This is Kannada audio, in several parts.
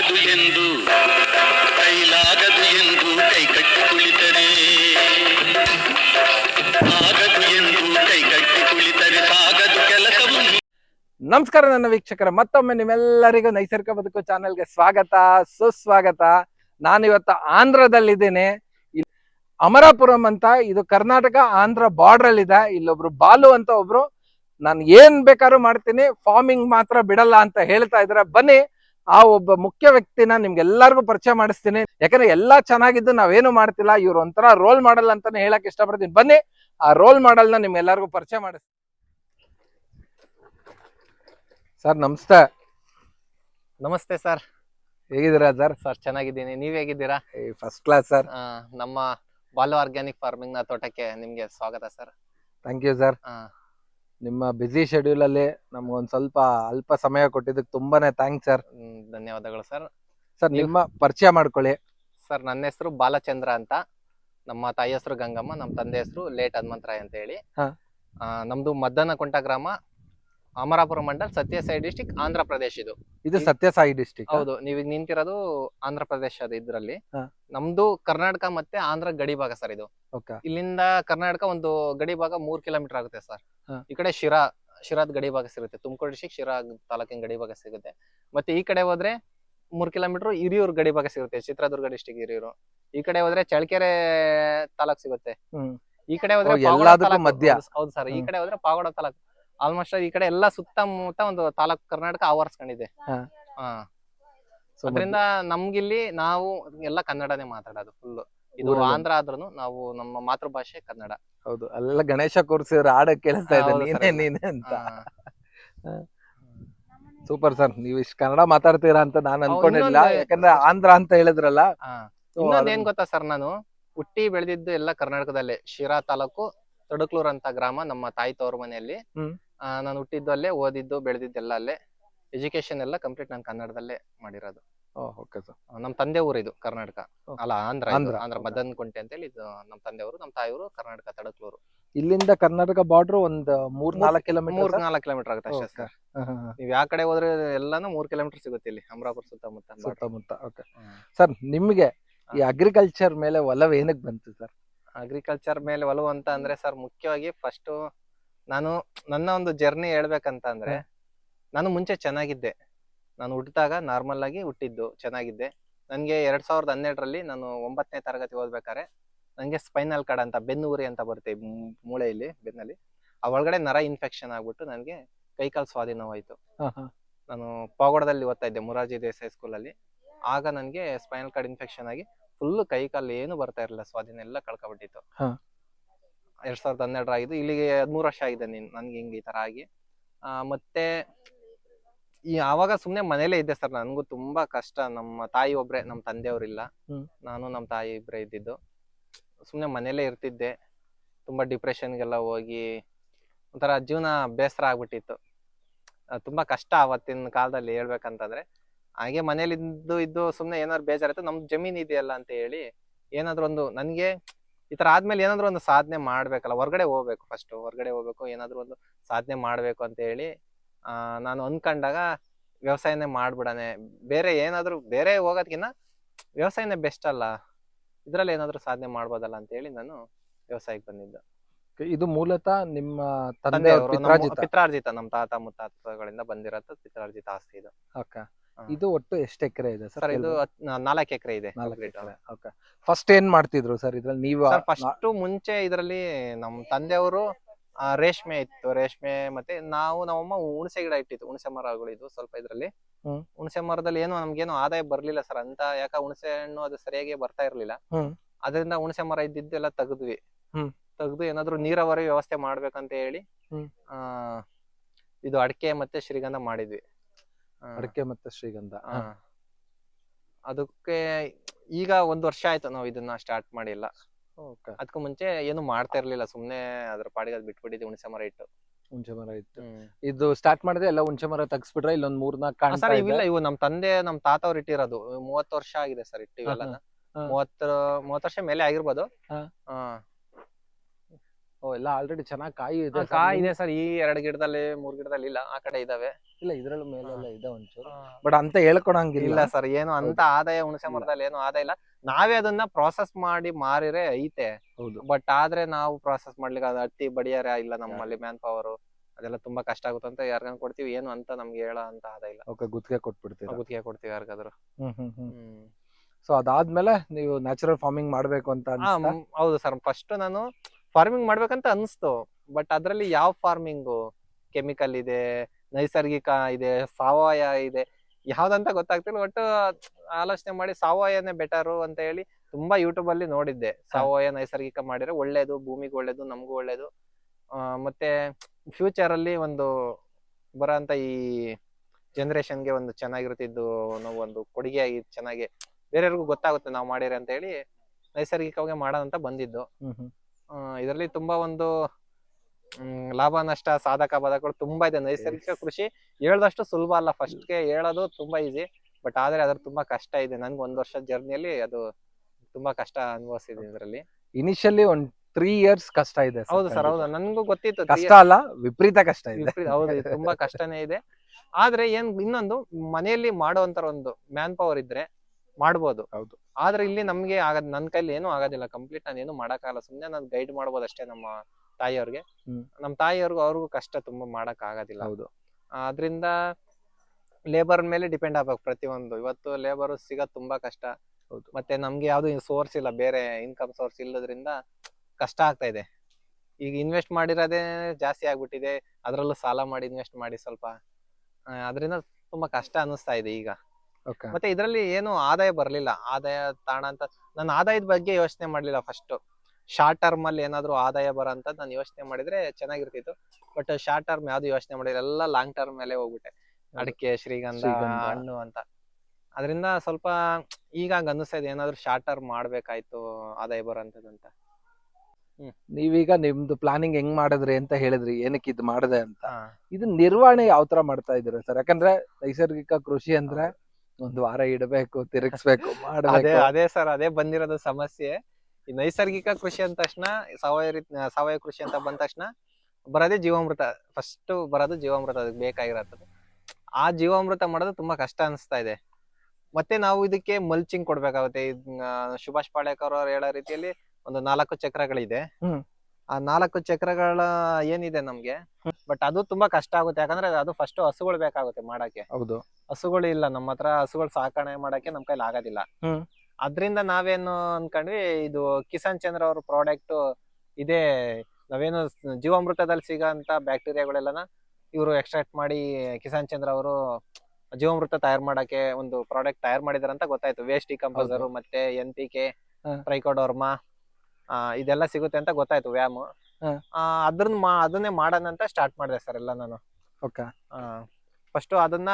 ಆಗದು ಎಂದು, ಕೈಲಾಗದು ಎಂದು ಕೈ ಕಟ್ಟಿ ಕುಳಿತರೆ. ಆಗದು ಎಂದು ಕೈ ಕಟ್ಟಿ ಕುಳಿತರೆ, ಸಾಗದು ಕೆಲಸವು ನಮಸ್ಕಾರ ನನ್ನ ವೀಕ್ಷಕರ, ಮತ್ತೊಮ್ಮೆ ನಿಮ್ಮೆಲ್ಲರಿಗೂ ನೈಸರ್ಗಿಕ ಬದುಕು ಚಾನೆಲ್ಗೆ ಸ್ವಾಗತ, ಸುಸ್ವಾಗತ. ನಾನಿವತ್ತು ಆಂಧ್ರದಲ್ಲಿದ್ದೇನೆ. ಅಮರಾಪುರಂ ಅಂತ, ಇದು ಕರ್ನಾಟಕ, ಆಂಧ್ರ ಬಾರ್ಡರ್ ಇದೆ ಇಲ್ಲೊಬ್ರು ಬಾಲು ಅಂತ ಒಬ್ರು, ನಾನು ಏನ್ ಬೇಕಾದ್ರೂ ಮಾಡ್ತೀನಿ, ಫಾರ್ಮಿಂಗ್ ಮಾತ್ರ ಬಿಡಲ್ಲ ಅಂತ ಹೇಳ್ತಾ ಇದ್ರ ಬನ್ನಿ ಆ ಒಬ್ಬ ಮುಖ್ಯ ವ್ಯಕ್ತಿನ ನಿಮ್ಗೆಲ್ಲರಿಗೂ ಪರಿಚಯ ಮಾಡಿಸ್ತೀನಿ. ಯಾಕಂದ್ರೆ ಎಲ್ಲಾ ಚೆನ್ನಾಗಿದ್ದು ನಾವೇನು ಮಾಡ್ತಿಲ್ಲ ಇವ್ರು ಒಂಥರ ರೋಲ್ ಮಾಡಲ್ ಅಂತಾನೆ ಹೇಳಕ್ ಇಷ್ಟಪಡ್ತೀನಿ. ಬನ್ನಿ ಆ ರೋಲ್ ಮಾಡಲ್ನ ನಿಮ್ಗೆಲ್ಲರಿಗೂ ಪರಿಚಯ ಮಾಡಿಸ್ತೀನಿ. ಸರ್ ನಮಸ್ತೆ. ನಮಸ್ತೆ ಸರ್. ಹೇಗಿದ್ದೀರಾ ಸರ್? ಸರ್ ಚೆನ್ನಾಗಿದ್ದೀನಿ. ನೀವ್ ಹೇಗಿದ್ದೀರಾ? First class sir. ನಮ್ಮ ಬಾಲು ಆರ್ಗ್ಯಾನಿಕ್ ಫಾರ್ಮಿಂಗ್ನ ತೋಟಕ್ಕೆ ನಿಮ್ಗೆ ಸ್ವಾಗತ ಸರ್. ಥ್ಯಾಂಕ್ ಯು ಸರ್ ನಿಮ್ಮ ಬ್ಯುಸಿ ಶೆಡ್ಯೂಲ್ ಅಲ್ಲಿ ನಮ್ಗೊಂದ್ ಸ್ವಲ್ಪ ಅಲ್ಪ ಸಮಯ ಕೊಟ್ಟಿದ್ದಕ್ಕೆ ತುಂಬಾನೇ ಥ್ಯಾಂಕ್ಸ್ ಸರ್ ಧನ್ಯವಾದಗಳು ಸರ್ ಸರ್ ನಿಮ್ಮ ಪರಿಚಯ ಮಾಡ್ಕೊಳ್ಳಿ. ಸರ್ ನನ್ನ ಹೆಸರು ಬಾಲಚಂದ್ರ ಅಂತ. ನಮ್ಮ ತಾಯಿ ಹೆಸರು ಗಂಗಮ್ಮ ನಮ್ಮ ತಂದೆ ಹೆಸರು ಲೇಟ್ ಹನುಮಂತರಾಯ್ ಅಂತ ಹೇಳಿ. ಹಾ. ಆ, ನಮ್ದು ಮದ್ದನಕುಂಟ ಗ್ರಾಮ. ಅಮರಾಪುರ ಮಂಡಲ್ ಸತ್ಯಸಾಯಿ ಡಿಸ್ಟಿಕ್ ಆಂಧ್ರ ಪ್ರದೇಶ ಇದು. ಇದು ಸತ್ಯಸಾಯಿ ಡಿಸ್ಟಿಕ್ ಹೌದು ನೀವೀಗ ನಿಂತಿರೋದು ಆಂಧ್ರ ಪ್ರದೇಶದ ಇದ್ರಲ್ಲಿ. ಹಾ. ನಮ್ದು ಕರ್ನಾಟಕ ಮತ್ತೆ ಆಂಧ್ರ ಗಡಿ ಭಾಗ ಸರ್ ಇದು. ಓಕೆ. ಇಲ್ಲಿಂದ ಕರ್ನಾಟಕ ಒಂದು ಗಡಿ ಭಾಗ ಮೂರ್ ಕಿಲೋಮೀಟರ್ ಆಗುತ್ತೆ ಸರ್. ಹಾ. ಈ ಕಡೆ ಶಿರಾ ಶಿರಾದ್ ಗಡಿ ಭಾಗ ಸಿಗುತ್ತೆ ತುಮಕೂರು ಡಿಸ್ಟಿಕ್ ಶಿರಾ ತಾಲೂಕಿನ ಗಡಿ ಭಾಗ ಸಿಗುತ್ತೆ. ಮತ್ತೆ ಈ ಕಡೆ ಹೋದ್ರೆ ಮೂರ್ ಕಿಲೋಮೀಟರ್ ಹಿರಿಯೂರು ಗಡಿ ಭಾಗ ಸಿಗುತ್ತೆ ಚಿತ್ರದುರ್ಗ ಡಿಸ್ಟಿಕ್ ಹಿರಿಯೂರು. ಈ ಕಡೆ ಹೋದ್ರೆ ಚಳ್ಳಕೆರೆ ತಾಲೂಕ್ ಸಿಗುತ್ತೆ. ಹ್ಮ್. ಈ ಕಡೆ ಹೋದ್ರೆ ಓ, ಪಾವಗಡ ಎಲ್ಲದಕ್ಕೂ ತಾಲೂಕು. ಮಧ್ಯ. ಹೌದು- ಹೌದು ಸರ್. ಈ ಹ್ಮ್. ಕಡೆ ಹೋದ್ರೆ ಪಾವಗಡ ತಾಲೂಕು. ಆಲ್ಮೋಸ್ಟ್ ಈ ಕಡೆ ಎಲ್ಲ ಸುತ್ತಮುತ್ತ ಒಂದು ತಾಲೂಕು ಕರ್ನಾಟಕ ಆವರಿಸ್ಕೊಂಡಿದೆ. ಹಾ. ಹಾ. So, ಅದರಿಂದ ನಮ್ಗಿಲ್ಲಿ ನಾವು ಎಲ್ಲ ಕನ್ನಡನೇ ಮಾತಾಡೋದು ಫುಲ್ ಇದು ಊರಲ್ಲಿ- ಆಂಧ್ರ ಆದ್ರೂ ನಾವು ನಮ್ಮ ಮಾತೃಭಾಷೆ ಕನ್ನಡ. ಹೌದು. ಅಲ್ಲೆಲ್ಲ ಗಣೇಶ ಕೂರ್ಸಿದ್ರು ಆಡ ಕೇಳಿಸ್ತಾ ಇದೆ ಹೌದು sir, ನೀನೇ ನೀನೆ ಅಂತ. ಸೂಪರ್ ಸರ್ ನೀವು ಇಷ್ಟ ಕನ್ನಡ ಮಾತಾಡ್ತೀರಾ ಅಂತ ನಾನು ಅನ್ಕೊಂಡಿಲ್ಲ ಇನ್ನೊಂದು- ಯಾಕಂದ್ರೆ ಆಂಧ್ರ ಅಂತ ಹೇಳಿದ್ರಲ್ಲ. ಹಾ. So, ಅದನ್ನ- ಗೊತ್ತಾ ಸರ್ ನಾನು? ಹುಟ್ಟಿ ಬೆಳೆದಿದ್ದು ಎಲ್ಲ ಕರ್ನಾಟಕದಲ್ಲೇ. ಶಿರಾ ತಾಲೂಕು ತೊಡಕ್ಲೂರ್ ಅಂತ ಗ್ರಾಮ ನಮ್ಮ ತಾಯಿ ತವರ ಮನೆಯಲ್ಲಿ. ಹ್ಮ್. ಆ, ನಾನು ಹುಟ್ಟಿದ್ದು ಅಲ್ಲೇ ಓದಿದ್ದು ಬೆಳೆದಿದ್ದೆಲ್ಲ ಅಲ್ಲೇ. ಎಜುಕೇಶನ್ ಎಲ್ಲ ಕಂಪ್ಲೀಟ್ ನಾನು ಕನ್ನಡದಲ್ಲೇ ಮಾಡಿರೋದು. ಓಕೆ ಸರ್ ಆ, ನಮ್ ತಂದೆ ಊರು ಇದು ಕರ್ನಾಟಕ. ಅಲ್ಲ ಆಂಧ್ರ. ಆಂಧ್ರ, ಆಂಧ್ರ ಕುಂಟೆ ಅಂತ ಹೇಳಿ ಇದು ನಮ್ ನಮ್ಮ ನಮ್ ಊರು ಕರ್ನಾಟಕ ತಡಕ್ಲೂರು. ಇಲ್ಲಿಂದ ಕರ್ನಾಟಕ ಬಾರ್ಡರ್ ಒಂದ್ ಮೂರ್ ನಾಲ್ಕು ಮೂರ್ ಕಿಲೋಮೀಟರ್ ನಾಲ್ಕು ಕಿಲೋಮೀಟರ್ ಆಗುತ್ತೆ ಅಷ್ಟೇ. ಸರ್ ನೀವ್ ಯಾವ ಕಡೆ ಹೋದ್ರೆ ಎಲ್ಲಾನು ಮೂರ್ ಕಿಲೋಮೀಟರ್ ಸಿಗುತ್ತೆ ಇಲ್ಲಿ ಅಮರಾಪುರ ಸುತ್ತಮುತ್ತ. ಸುತ್ತಮುತ್ತ ಓಕೆ ಸರ್ ನಿಮ್ಗೆ ಈ ಅಗ್ರಿಕಲ್ಚರ್ ಮೇಲೆ ಒಲವು ಏನಕ್ ಬಂತು ಸರ್ ಅಗ್ರಿಕಲ್ಚರ್ ಮೇಲೆ ಒಲವು ಅಂತ ಅಂದ್ರೆ ಸರ್ ಮುಖ್ಯವಾಗಿ ಫಸ್ಟ್ ನಾನು ನನ್ನ ಒಂದು ಜರ್ನಿ ಹೇಳ್ಬೇಕಂತ ಅಂದ್ರೆ ನಾನು ಮುಂಚೆ ಚೆನ್ನಾಗಿದ್ದೆ. ನಾನು ಹುಟ್ಟಿದಾಗ ನಾರ್ಮಲ್ ಆಗಿ ಹುಟ್ಟಿದ್ದು ಚೆನ್ನಾಗಿದ್ದೆ. ನನಗೆ ಎರಡ್ ಸಾವಿರದ ಹನ್ನೆರಡರಲ್ಲಿ ನಾನು ಒಂಬತ್ತನೇ ತರಗತಿ ಓದ್ಬೇಕಾದ್ರೆ ನನಗೆ ಸ್ಪೈನಲ್ ಕಾರ್ಡ್ ಅಂತ ಬೆನ್ನುರಿ ಅಂತ ಬರುತ್ತೆ ಮೂಳೆಯಲ್ಲಿ ಬೆನ್ನಲ್ಲಿ. ಆ ಒಳಗಡೆ ನರ ಇನ್ಫೆಕ್ಷನ್ ಆಗ್ಬಿಟ್ಟು ನನಗೆ ಕೈಕಾಲು ಸ್ವಾಧೀನವಾಯಿತು. ನಾನು ಪಾವಗಡದಲ್ಲಿ ಓದ್ತಾ ಇದ್ದೆ ಮುರಾರ್ಜಿ ದೇಸಾಯಿ ಸ್ಕೂಲಲ್ಲಿ ಆಗ ನನಗೆ ಸ್ಪೈನಲ್ ಕಾರ್ಡ್ ಇನ್ಫೆಕ್ಷನ್ ಆಗಿ ಫುಲ್ ಕೈ ಕಾಲು ಏನು ಬರ್ತಾ ಇರಲಿಲ್ಲ ಸ್ವಾಧೀನ ಎಲ್ಲ ಕಳ್ಕೊಬಿಟ್ಟಿತ್ತು. ಎರಡ್ ಸಾವಿರದ ಹನ್ನೆರಡರ ಆಗಿದ್ದು ಇಲ್ಲಿಗೆ ಹದಿಮೂರು ವರ್ಷ ಆಗಿದೆ ನೀನ್ ನನ್ಗೆ ಹಿಂಗೆ ಈ ತರ ಆಗಿ. ಆ, ಮತ್ತೆ ಈ ಆವಾಗ ಸುಮ್ನೆ ಮನೇಲೇ ಇದ್ದೆ ಸರ್. ನನಗೂ ತುಂಬಾ ಕಷ್ಟ. ನಮ್ಮ ತಾಯಿ ಒಬ್ರೆ ನಮ್ಮ ತಂದೆಯವರಿಲ್ಲ. ನಾನು ನಮ್ಮ ತಾಯಿ ಇಬ್ರೆ ಇದ್ದಿದ್ದು. ಸುಮ್ನೆ ಮನೇಲೇ ಇರ್ತಿದ್ದೆ. ತುಂಬಾ ಡಿಪ್ರೆಷನ್ಗೆಲ್ಲ ಹೋಗಿ ಒಂಥರ ಜೀವನ ಬೇಸರ ಆಗ್ಬಿಟ್ಟಿತ್ತು. ತುಂಬಾ ಕಷ್ಟ ಅವತ್ತಿನ ಕಾಲದಲ್ಲಿ ಹೇಳ್ಬೇಕಂತಂದ್ರೆ. ಹಾಗೆ ಮನೇಲಿ ಇದ್ದು ಇದ್ದು ಸುಮ್ನೆ ಏನಾದ್ರು ಬೇಜಾರಾಯ್ತು. ನಮ್ದು ಜಮೀನ್ ಇದೆಯಲ್ಲ ಅಂತ ಹೇಳಿ ಏನಾದ್ರು ಒಂದು ನನ್ಗೆ ಈ ತರ ಆದ್ಮೇಲೆ ಏನಾದ್ರು ಒಂದು ಸಾಧನೆ ಮಾಡ್ಬೇಕಲ್ಲ ಹೊರ್ಗಡೆ ಹೋಗ್ಬೇಕು ಫಸ್ಟ್ ಹೊರ್ಗಡೆ ಹೋಗ್ಬೇಕು ಏನಾದ್ರು ಒಂದು ಸಾಧನೆ ಮಾಡ್ಬೇಕು ಅಂತ ಹೇಳಿ ಆ ನಾನು ಅನ್ಕೊಂಡಾಗ ವ್ಯವಸಾಯನೇ ಮಾಡ್ಬಿಡನೆ ಬೇರೆ ಏನಾದ್ರು ಬೇರೆ ಹೋಗೋದ್ಕಿನ್ನ ವ್ಯವಸಾಯನೇ ಬೆಸ್ಟ್ ಅಲ್ಲ. ಇದ್ರಲ್ಲಿ ಏನಾದ್ರು ಸಾಧನೆ ಮಾಡ್ಬೋದಲ್ಲ ಅಂತ ಹೇಳಿ ನಾನು ವ್ಯವಸಾಯಕ್ಕೆ ಬಂದಿದ್ದು. ಇದು ಮೂಲತಃ ನಿಮ್ಮ ತಂದೆ ತಂದೆಯವರು ಪಿತ್ರಾರ್ಜಿತ? ನಮ್ಮ ತಾತ ಮುತ್ತಾತಗಳಿಂದ ಬಂದಿರತ್ತ ಪಿತ್ರಾರ್ಜಿತ ಆಸ್ತಿ ಇದು. ಓಕೆ. ಇದು ಒಟ್ಟು ಎಷ್ಟು ಎಕರೆ ಇದೆ ಸರ್? ಇದು ನಾಲ್ಕು ಎಕರೆ ಇದೆ ಓಕೆ. ಫಸ್ಟ್ ಏನ್ ಮಾಡ್ತಿದ್ರು ಸರ್ ಇದ್ರಲ್ಲಿ? ನೀವು ಫಸ್ಟ್ ಮುಂಚೆ ಇದರಲ್ಲಿ ನಮ್ ತಂದೆಯವರು ರೇಷ್ಮೆ ಇತ್ತು. ರೇಷ್ಮೆ ಮತ್ತೆ ನಾವು ನಮ್ಮಮ್ಮ ಹುಣಸೆ ಗಿಡ ಇಟ್ಟಿತ್ತು. ಹುಣಸೆ ಮರಗಳು ಇದು ಸ್ವಲ್ಪ ಇದ್ರಲ್ಲಿ. ಹುಣಸೆ ಮರದಲ್ಲಿ ಏನು ನಮ್ಗೇನು ಆದಾಯ ಬರ್ಲಿಲ್ಲ ಸರ್. ಅಂತ ಯಾಕ ಹುಣಸೆ ಹಣ್ಣು ಅದು ಸರಿಯಾಗಿ ಬರ್ತಾ ಇರ್ಲಿಲ್ಲ. ಅದರಿಂದ ಹುಣಸೆ ಮರ ಇದ್ದಿದ್ದೆಲ್ಲ ತೆಗೆದ್ವಿ. ತೆಗೆದು ಏನಾದ್ರು ನೀರಾವರಿ ವ್ಯವಸ್ಥೆ ಮಾಡ್ಬೇಕಂತ ಹೇಳಿ ಆ ಇದು ಅಡಿಕೆ ಮತ್ತೆ ಶ್ರೀಗಂಧ ಮಾಡಿದ್ವಿ. ಅಡಿಕೆ ಮತ್ತೆ ಶ್ರೀಗಂಧ. ಅದಕ್ಕೆ ಈಗ ಒಂದ್ ವರ್ಷ ಆಯ್ತು ನಾವು ಇದನ್ನ ಸ್ಟಾರ್ಟ್ ಮಾಡಿಲ್ಲ. ಅದಕ್ಕೂ ಮುಂಚೆ ಏನು ಮಾಡ್ತಾ ಇರ್ಲಿಲ್ಲ ಸುಮ್ನೆ ಅದ್ರ ಪಾಡಿಗೆ ಅದ್ ಬಿಟ್ಬಿಟ್ಟಿದ್ವಿ ಹುಣಸೆ ಮರ ಇಟ್ಟು. ಹುಣಸೆ ಮರ ಇತ್ತು ಇದು ಸ್ಟಾರ್ಟ್ ಮಾಡಿದ್ರೆ ಎಲ್ಲ ಹುಣಸೆ ಮರ ತೆಗ್ಸ್ಬಿಟ್ರೆ ಇಲ್ಲೊಂದ್ ಮೂರ್ ನಾಲ್ಕು ಕಾಣ್ತಾ ಸರ್ ಇದೆ. ಇವಿಲ್ಲ ಇವು ನಮ್ ತಂದೆ ನಮ್ ತಾತ ಅವ್ರು ಇಟ್ಟಿರೋದು. ಮೂವತ್ತು ವರ್ಷ ಆಗಿದೆ ಸರ್ ಇಟ್ಟಿವೆಲ್ಲ ಹಾ, ಹಾ. ಮೂವತ್ತ ಮೂವತ್ತು ವರ್ಷ ಮೇಲೆ ಆಗಿರ್ಬೋದು. ಹಾ. ಹಾ. ಓ ಎಲ್ಲ ಆಲ್ರೆಡಿ ಚೆನ್ನಾಗಿ ಕಾಯಿ ಇದೆ ಕಾಯಿ ಇದೆ ಸರ್ ಈ ಎರಡು ಗಿಡದಲ್ಲಿ ಮೂರ್ ಗಿಡದಲ್ಲಿ ಇಲ್ಲ ಆ ಕಡೆ ಇದಾವೆ. ಇಲ್ಲ ಇದ್ರಲ್ಲೂ ಮೇಲೆಲ್ಲ ಇದೆ ಒಂಚೂರು. ಬಟ್ ಅಂತ ಹೇಳ್ಕೊಡಂಗಿಲ್ಲ. ಇಲ್ಲ ಸರ್ ಏನು ಅಂತ ಆದಾಯ ಹುಣಸೆ ಮರದಲ್ಲಿ ಏನು ಆದಾಯ ಇಲ್ಲ. ನಾವೇ ಅದನ್ನ ಪ್ರಾಸೆಸ್ ಮಾಡಿ ಮಾರಿದ್ರೆ ಐತೆ. ಹೌದು. ಬಟ್ ಆದ್ರೆ ನಾವು ಪ್ರಾಸೆಸ್ ಮಾಡ್ಲಿಕ್ಕೆ ಅದು ಹತ್ತಿ ಬಡಿಯಾರ ಇಲ್ಲ ನಮ್ಮಲ್ಲಿ ಮ್ಯಾನ್ ಪವರ್ ಅದೆಲ್ಲ ತುಂಬಾ ಕಷ್ಟ ಆಗುತ್ತೆ ಅಂತ ಯಾರ್ಗನ್ ಕೊಡ್ತೀವಿ. ಏನು ಅಂತ ನಮ್ಗೆ ಹೇಳ ಅಂತ ಆದಾಯ ಇಲ್ಲ. ಓಕೆ ಗುತ್ತಿಗೆ ಕೊಟ್ಬಿಡ್ತೀರಾ? ಗುತ್ತಿಗೆ ಕೊಡ್ತೀವಿ ಯಾರಿಗಾದ್ರು. ಹ್ಮ್ ಹ್ಮ್ ಹ್ಮ್. ಹ್ಮ್. ಸೊ ಅದಾದ್ಮೇಲೆ ನೀವು ನ್ಯಾಚುರಲ್ ಫಾರ್ಮಿಂಗ್ ಮಾಡ್ಬೇಕು ಅಂತ ಆ, ಅನ್ಸ್ತಾ? ಮ್, ಹೌದು ಸರ್. ಫಸ್ಟ್ ನಾನು ಫಾರ್ಮಿಂಗ್ ಮಾಡ್ಬೇಕಂತ ಅನಿಸ್ತು. ಬಟ್ ಅದರಲ್ಲಿ ಯಾವ ಫಾರ್ಮಿಂಗು ಕೆಮಿಕಲ್ ಇದೆ ನೈಸರ್ಗಿಕ ಇದೆ ಸಾವಯವ ಇದೆ ಯಾವ್ದಂತ ಗೊತ್ತಾಗ್ತಿಲ್ಲ. ಒಟ್ಟು ಆಲೋಚನೆ ಮಾಡಿ ಸಾವಯವನೇ ಬೆಟರು ಅಂತ ಹೇಳಿ ತುಂಬಾ ಯೂಟ್ಯೂಬ್ ಅಲ್ಲಿ ನೋಡಿದ್ದೆ. ಸಾವಯವ ನೈಸರ್ಗಿಕ ಮಾಡಿದ್ರೆ ಒಳ್ಳೇದು ಭೂಮಿಗೆ ಒಳ್ಳೇದು ನಮಗೂ ಒಳ್ಳೇದು. ಮತ್ತೆ ಫ್ಯೂಚರ್ ಅಲ್ಲಿ ಒಂದು ಬರೋಂತ ಈ ಜನರೇಷನ್ಗೆ ಒಂದು ಚೆನ್ನಾಗಿರುತ್ತಿದ್ದು ಒಂದು ಒಂದು ಆಗಿ ಚೆನ್ನಾಗಿ ಬೇರೆಯವ್ರಿಗೂ ಗೊತ್ತಾಗುತ್ತೆ ನಾವು ಮಾಡಿರಿ ಅಂತ ಹೇಳಿ ನೈಸರ್ಗಿಕವಾಗಿ ಮಾಡೋಣ ಅಂತ ಬಂದಿದ್ದು ಇದರಲ್ಲಿ ತುಂಬಾ ಒಂದು ಲಾಭ ನಷ್ಟ ಸಾಧಕ ಬಾಧಕಗಳು ತುಂಬಾ ಇದೆ. ನೈಸರ್ಗಿಕ ಕೃಷಿ ಹೇಳದಷ್ಟು ಸುಲಭ ಅಲ್ಲ. ಫಸ್ಟ್ಗೆ ಹೇಳೋದು ತುಂಬಾ ಈಸಿ ಬಟ್ ಆದ್ರೆ ಅದ್ರ ತುಂಬಾ ಕಷ್ಟ ಇದೆ. ನನ್ಗೆ ಒಂದ್ ವರ್ಷ ಜರ್ನಿಯಲ್ಲಿ ಅದು ತುಂಬಾ ಕಷ್ಟ ಅನುಭವಿಸಿದೆ ಇದರಲ್ಲಿ. ಇನಿಷಿಯಲಿ ಒಂದ್ ತ್ರೀ ಇಯರ್ಸ್ ಕಷ್ಟ ಇದೆ ಹೌದು ಸರ್. ಹೌದು. ನನ್ಗೂ ಗೊತ್ತಿತ್ತು ಕಷ್ಟ ಅಲ್ಲ ವಿಪರೀತ ಕಷ್ಟ ಇದೆ. ಹೌದು ತುಂಬಾ ಕಷ್ಟನೇ ಇದೆ. ಆದ್ರೆ ಏನ್ ಇನ್ನೊಂದು ಮನೆಯಲ್ಲಿ ಮಾಡುವಂತ ಒಂದು ಮ್ಯಾನ್ ಪವರ್ ಇದ್ರೆ ಮಾಡ್ಬೋದು. ಹೌದು. ಆದ್ರೆ ಇಲ್ಲಿ ನಮ್ಗೆ ಆಗದ್ ನನ್ ಕೈಲಿ ಏನು ಆಗೋದಿಲ್ಲ. ಕಂಪ್ಲೀಟ್ ನಾನು ಏನು ಮಾಡಕ್ಕಾಗಲ್ಲ. ಸುಮ್ನೆ ನಾನು ಗೈಡ್ ಮಾಡ್ಬೋದು ಅಷ್ಟೇ ನಮ್ಮ ತಾಯಿಯವ್ರಿಗೆ. ಹ್ಮ್. ನಮ್ಮ ತಾಯಿಯವ್ರಿಗೂ ಅವ್ರಿಗೂ ಕಷ್ಟ ತುಂಬಾ ಮಾಡಕ್ ಆಗೋದಿಲ್ಲ ಹೌದು. ಅದರಿಂದ ಲೇಬರ್ ಮೇಲೆ ಡಿಪೆಂಡ್ ಆಗ್ಬೇಕು ಪ್ರತಿಯೊಂದು. ಇವತ್ತು ಲೇಬರ್ ಸಿಗೋದು ತುಂಬಾ ಕಷ್ಟ. ಹೌದು. ಮತ್ತೆ ನಮ್ಗೆ ಯಾವ್ದು ಸೋರ್ಸ್ ಇಲ್ಲ. ಬೇರೆ ಇನ್ಕಮ್ ಸೋರ್ಸ್ ಇಲ್ಲದ್ರಿಂದ ಕಷ್ಟ ಆಗ್ತಾ ಇದೆ. ಈಗ ಇನ್ವೆಸ್ಟ್ ಮಾಡಿರೋದೇ ಜಾಸ್ತಿ ಆಗ್ಬಿಟ್ಟಿದೆ. ಅದ್ರಲ್ಲೂ ಸಾಲ ಮಾಡಿ ಇನ್ವೆಸ್ಟ್ ಮಾಡಿ ಸ್ವಲ್ಪ. ಆ, ಅದರಿಂದ ತುಂಬಾ ಕಷ್ಟ ಅನಿಸ್ತಾ ಇದೆ ಈಗ. ಮತ್ತೆ ಇದರಲ್ಲಿ ಏನು ಆದಾಯ ಬರಲಿಲ್ಲ. ಆದಾಯ ತಾಣ ಅಂತ ನಾನು ಆದಾಯದ ಬಗ್ಗೆ ಯೋಚನೆ ಮಾಡ್ಲಿಲ್ಲ ಫಸ್ಟ್ ಶಾರ್ಟ್ ಟರ್ಮ್ ಅಲ್ಲಿ ಏನಾದ್ರು ಆದಾಯ ಬರೋಂತ ನಾನು ಯೋಚನೆ ಮಾಡಿದ್ರೆ ಚೆನ್ನಾಗಿರ್ತಿತ್ತು. ಬಟ್ ಶಾರ್ಟ್ ಟರ್ಮ್ ಯಾವ್ದು ಯೋಚನೆ ಮಾಡಿಲ್ಲ. ಎಲ್ಲ ಲಾಂಗ್ ಟರ್ಮ್ ಮೇಲೆ ಹೋಗ್ಬಿಟ್ಟೆ. ಅಡಿಕೆ ಶ್ರೀಗಂಧ. ಹಣ್ಣು ಅಂತ. ಅದರಿಂದ ಸ್ವಲ್ಪ ಈಗ ಅನಿಸ್ತಾ ಇದೆ. ಏನಾದ್ರು ಶಾರ್ಟ್ ಟರ್ಮ್ ಮಾಡ್ಬೇಕಾಯ್ತು ಆದಾಯ ಬರೋಂಥದ್ದು ಅಂತ. ನೀವೀಗ ನಿಮ್ದು ಪ್ಲಾನಿಂಗ್ ಹೆಂಗ್ ಮಾಡಿದ್ರಿ ಅಂತ ಹೇಳಿದ್ರಿ. ಏನಕ್ಕೆ ಇದು ಮಾಡಿದೆ ಅಂತ. ಇದು ನಿರ್ವಹಣೆ ಯಾವ ತರ ಮಾಡ್ತಾ ಇದೀರ ಸರ್? ಯಾಕಂದ್ರೆ ನೈಸರ್ಗಿಕ ಕೃಷಿ ಅಂದ್ರೆ ಒಂದ್ ವಾರ ಇಡಬೇಕು ತಿರುಗಿಸ್ಬೇಕು ಅದೇ ಅದೇ ಸರ್ ಅದೇ ಬಂದಿರೋದು ಸಮಸ್ಯೆ. ಈ ನೈಸರ್ಗಿಕ ಕೃಷಿ ಅಂದ ತಕ್ಷಣ ಸಾವಯವ ರೀತಿ ಸಾವಯವ ಕೃಷಿ ಅಂತ ಬಂದ ತಕ್ಷಣ ಬರೋದೇ ಜೀವಾಮೃತ. ಫಸ್ಟ್ ಬರೋದು ಜೀವಾಮೃತ ಅದಕ್ಕೆ ಬೇಕಾಗಿರತ್ತದು. ಆ ಜೀವಾಮೃತ ಮಾಡೋದು ತುಂಬಾ ಕಷ್ಟ ಅನಿಸ್ತಾ ಇದೆ. ಮತ್ತೆ ನಾವು ಇದಕ್ಕೆ ಮಲ್ಚಿಂಗ್ ಕೊಡ್ಬೇಕಾಗುತ್ತೆ. ಸುಭಾಷ್ ಪಾಳೇಕರ್ ಅವ್ರು ಹೇಳೋ ರೀತಿಯಲ್ಲಿ ಒಂದು ನಾಲ್ಕು ಚಕ್ರಗಳಿದೆ. ಆ ನಾಲ್ಕು ಚಕ್ರಗಳ ಏನಿದೆ ನಮ್ಗೆ? ಬಟ್ ಅದು ತುಂಬಾ ಕಷ್ಟ ಆಗುತ್ತೆ. ಯಾಕಂದ್ರೆ ಅದು ಫಸ್ಟ್ ಹಸುಗಳು ಬೇಕಾಗುತ್ತೆ ಮಾಡಕ್ಕೆ. ಹೌದು. ಹಸುಗಳು ಇಲ್ಲ. ನಮ್ಮ ಹತ್ರ ಹಸುಗಳು ಸಾಕಣೆ ಮಾಡಕ್ಕೆ ನಮ್ ಕೈಲಿ ಆಗೋದಿಲ್ಲ. ಹ್ಮ್. ಅದ್ರಿಂದ ನಾವೇನು ಅನ್ಕೊಂಡ್ವಿ ಇದು ಕಿಸಾನ್ ಚಂದ್ರ ಅವ್ರ ಪ್ರಾಡಕ್ಟ್ ಇದೇ ನಾವೇನು ಸ್- ಜೀವಾಮೃತದಲ್ಲಿ ಸಿಗಂತ ಬ್ಯಾಕ್ಟೀರಿಯಾಗಳೆಲ್ಲನ ಇವರು ಎಕ್ಸ್ಟ್ರಾಕ್ಟ್ ಮಾಡಿ ಕಿಸಾನ್ ಚಂದ್ರ ಅವರು ಜೀವಾಮೃತ ತಯಾರು ಮಾಡಕ್ಕೆ ಒಂದು ಪ್ರಾಡಕ್ಟ್ ತಯಾರು ಮಾಡಿದಾರೆ ಅಂತ ಗೊತ್ತಾಯ್ತು. ವೇಸ್ಟ್ ಡಿಕಂಪೋಸರ್ ಮತ್ತೆ ಎನ್ ಪಿ ಕೆ ಹ. ಟ್ರೈಕೋಡೋರ್ಮಾ ಇದೆಲ್ಲ ಸಿಗುತ್ತೆ ಅಂತ ಗೊತ್ತಾಯ್ತು ವ್ಯಾಮ್. ಹ. ಮಾ- ಅದನ್ನೇ ಮಾಡೋಣ ಅಂತ ಸ್ಟಾರ್ಟ್ ಮಾಡಿದೆ ಸರ್ ಎಲ್ಲ ನಾನು ಓಕೆ ಫಸ್ಟ್ ಅದನ್ನ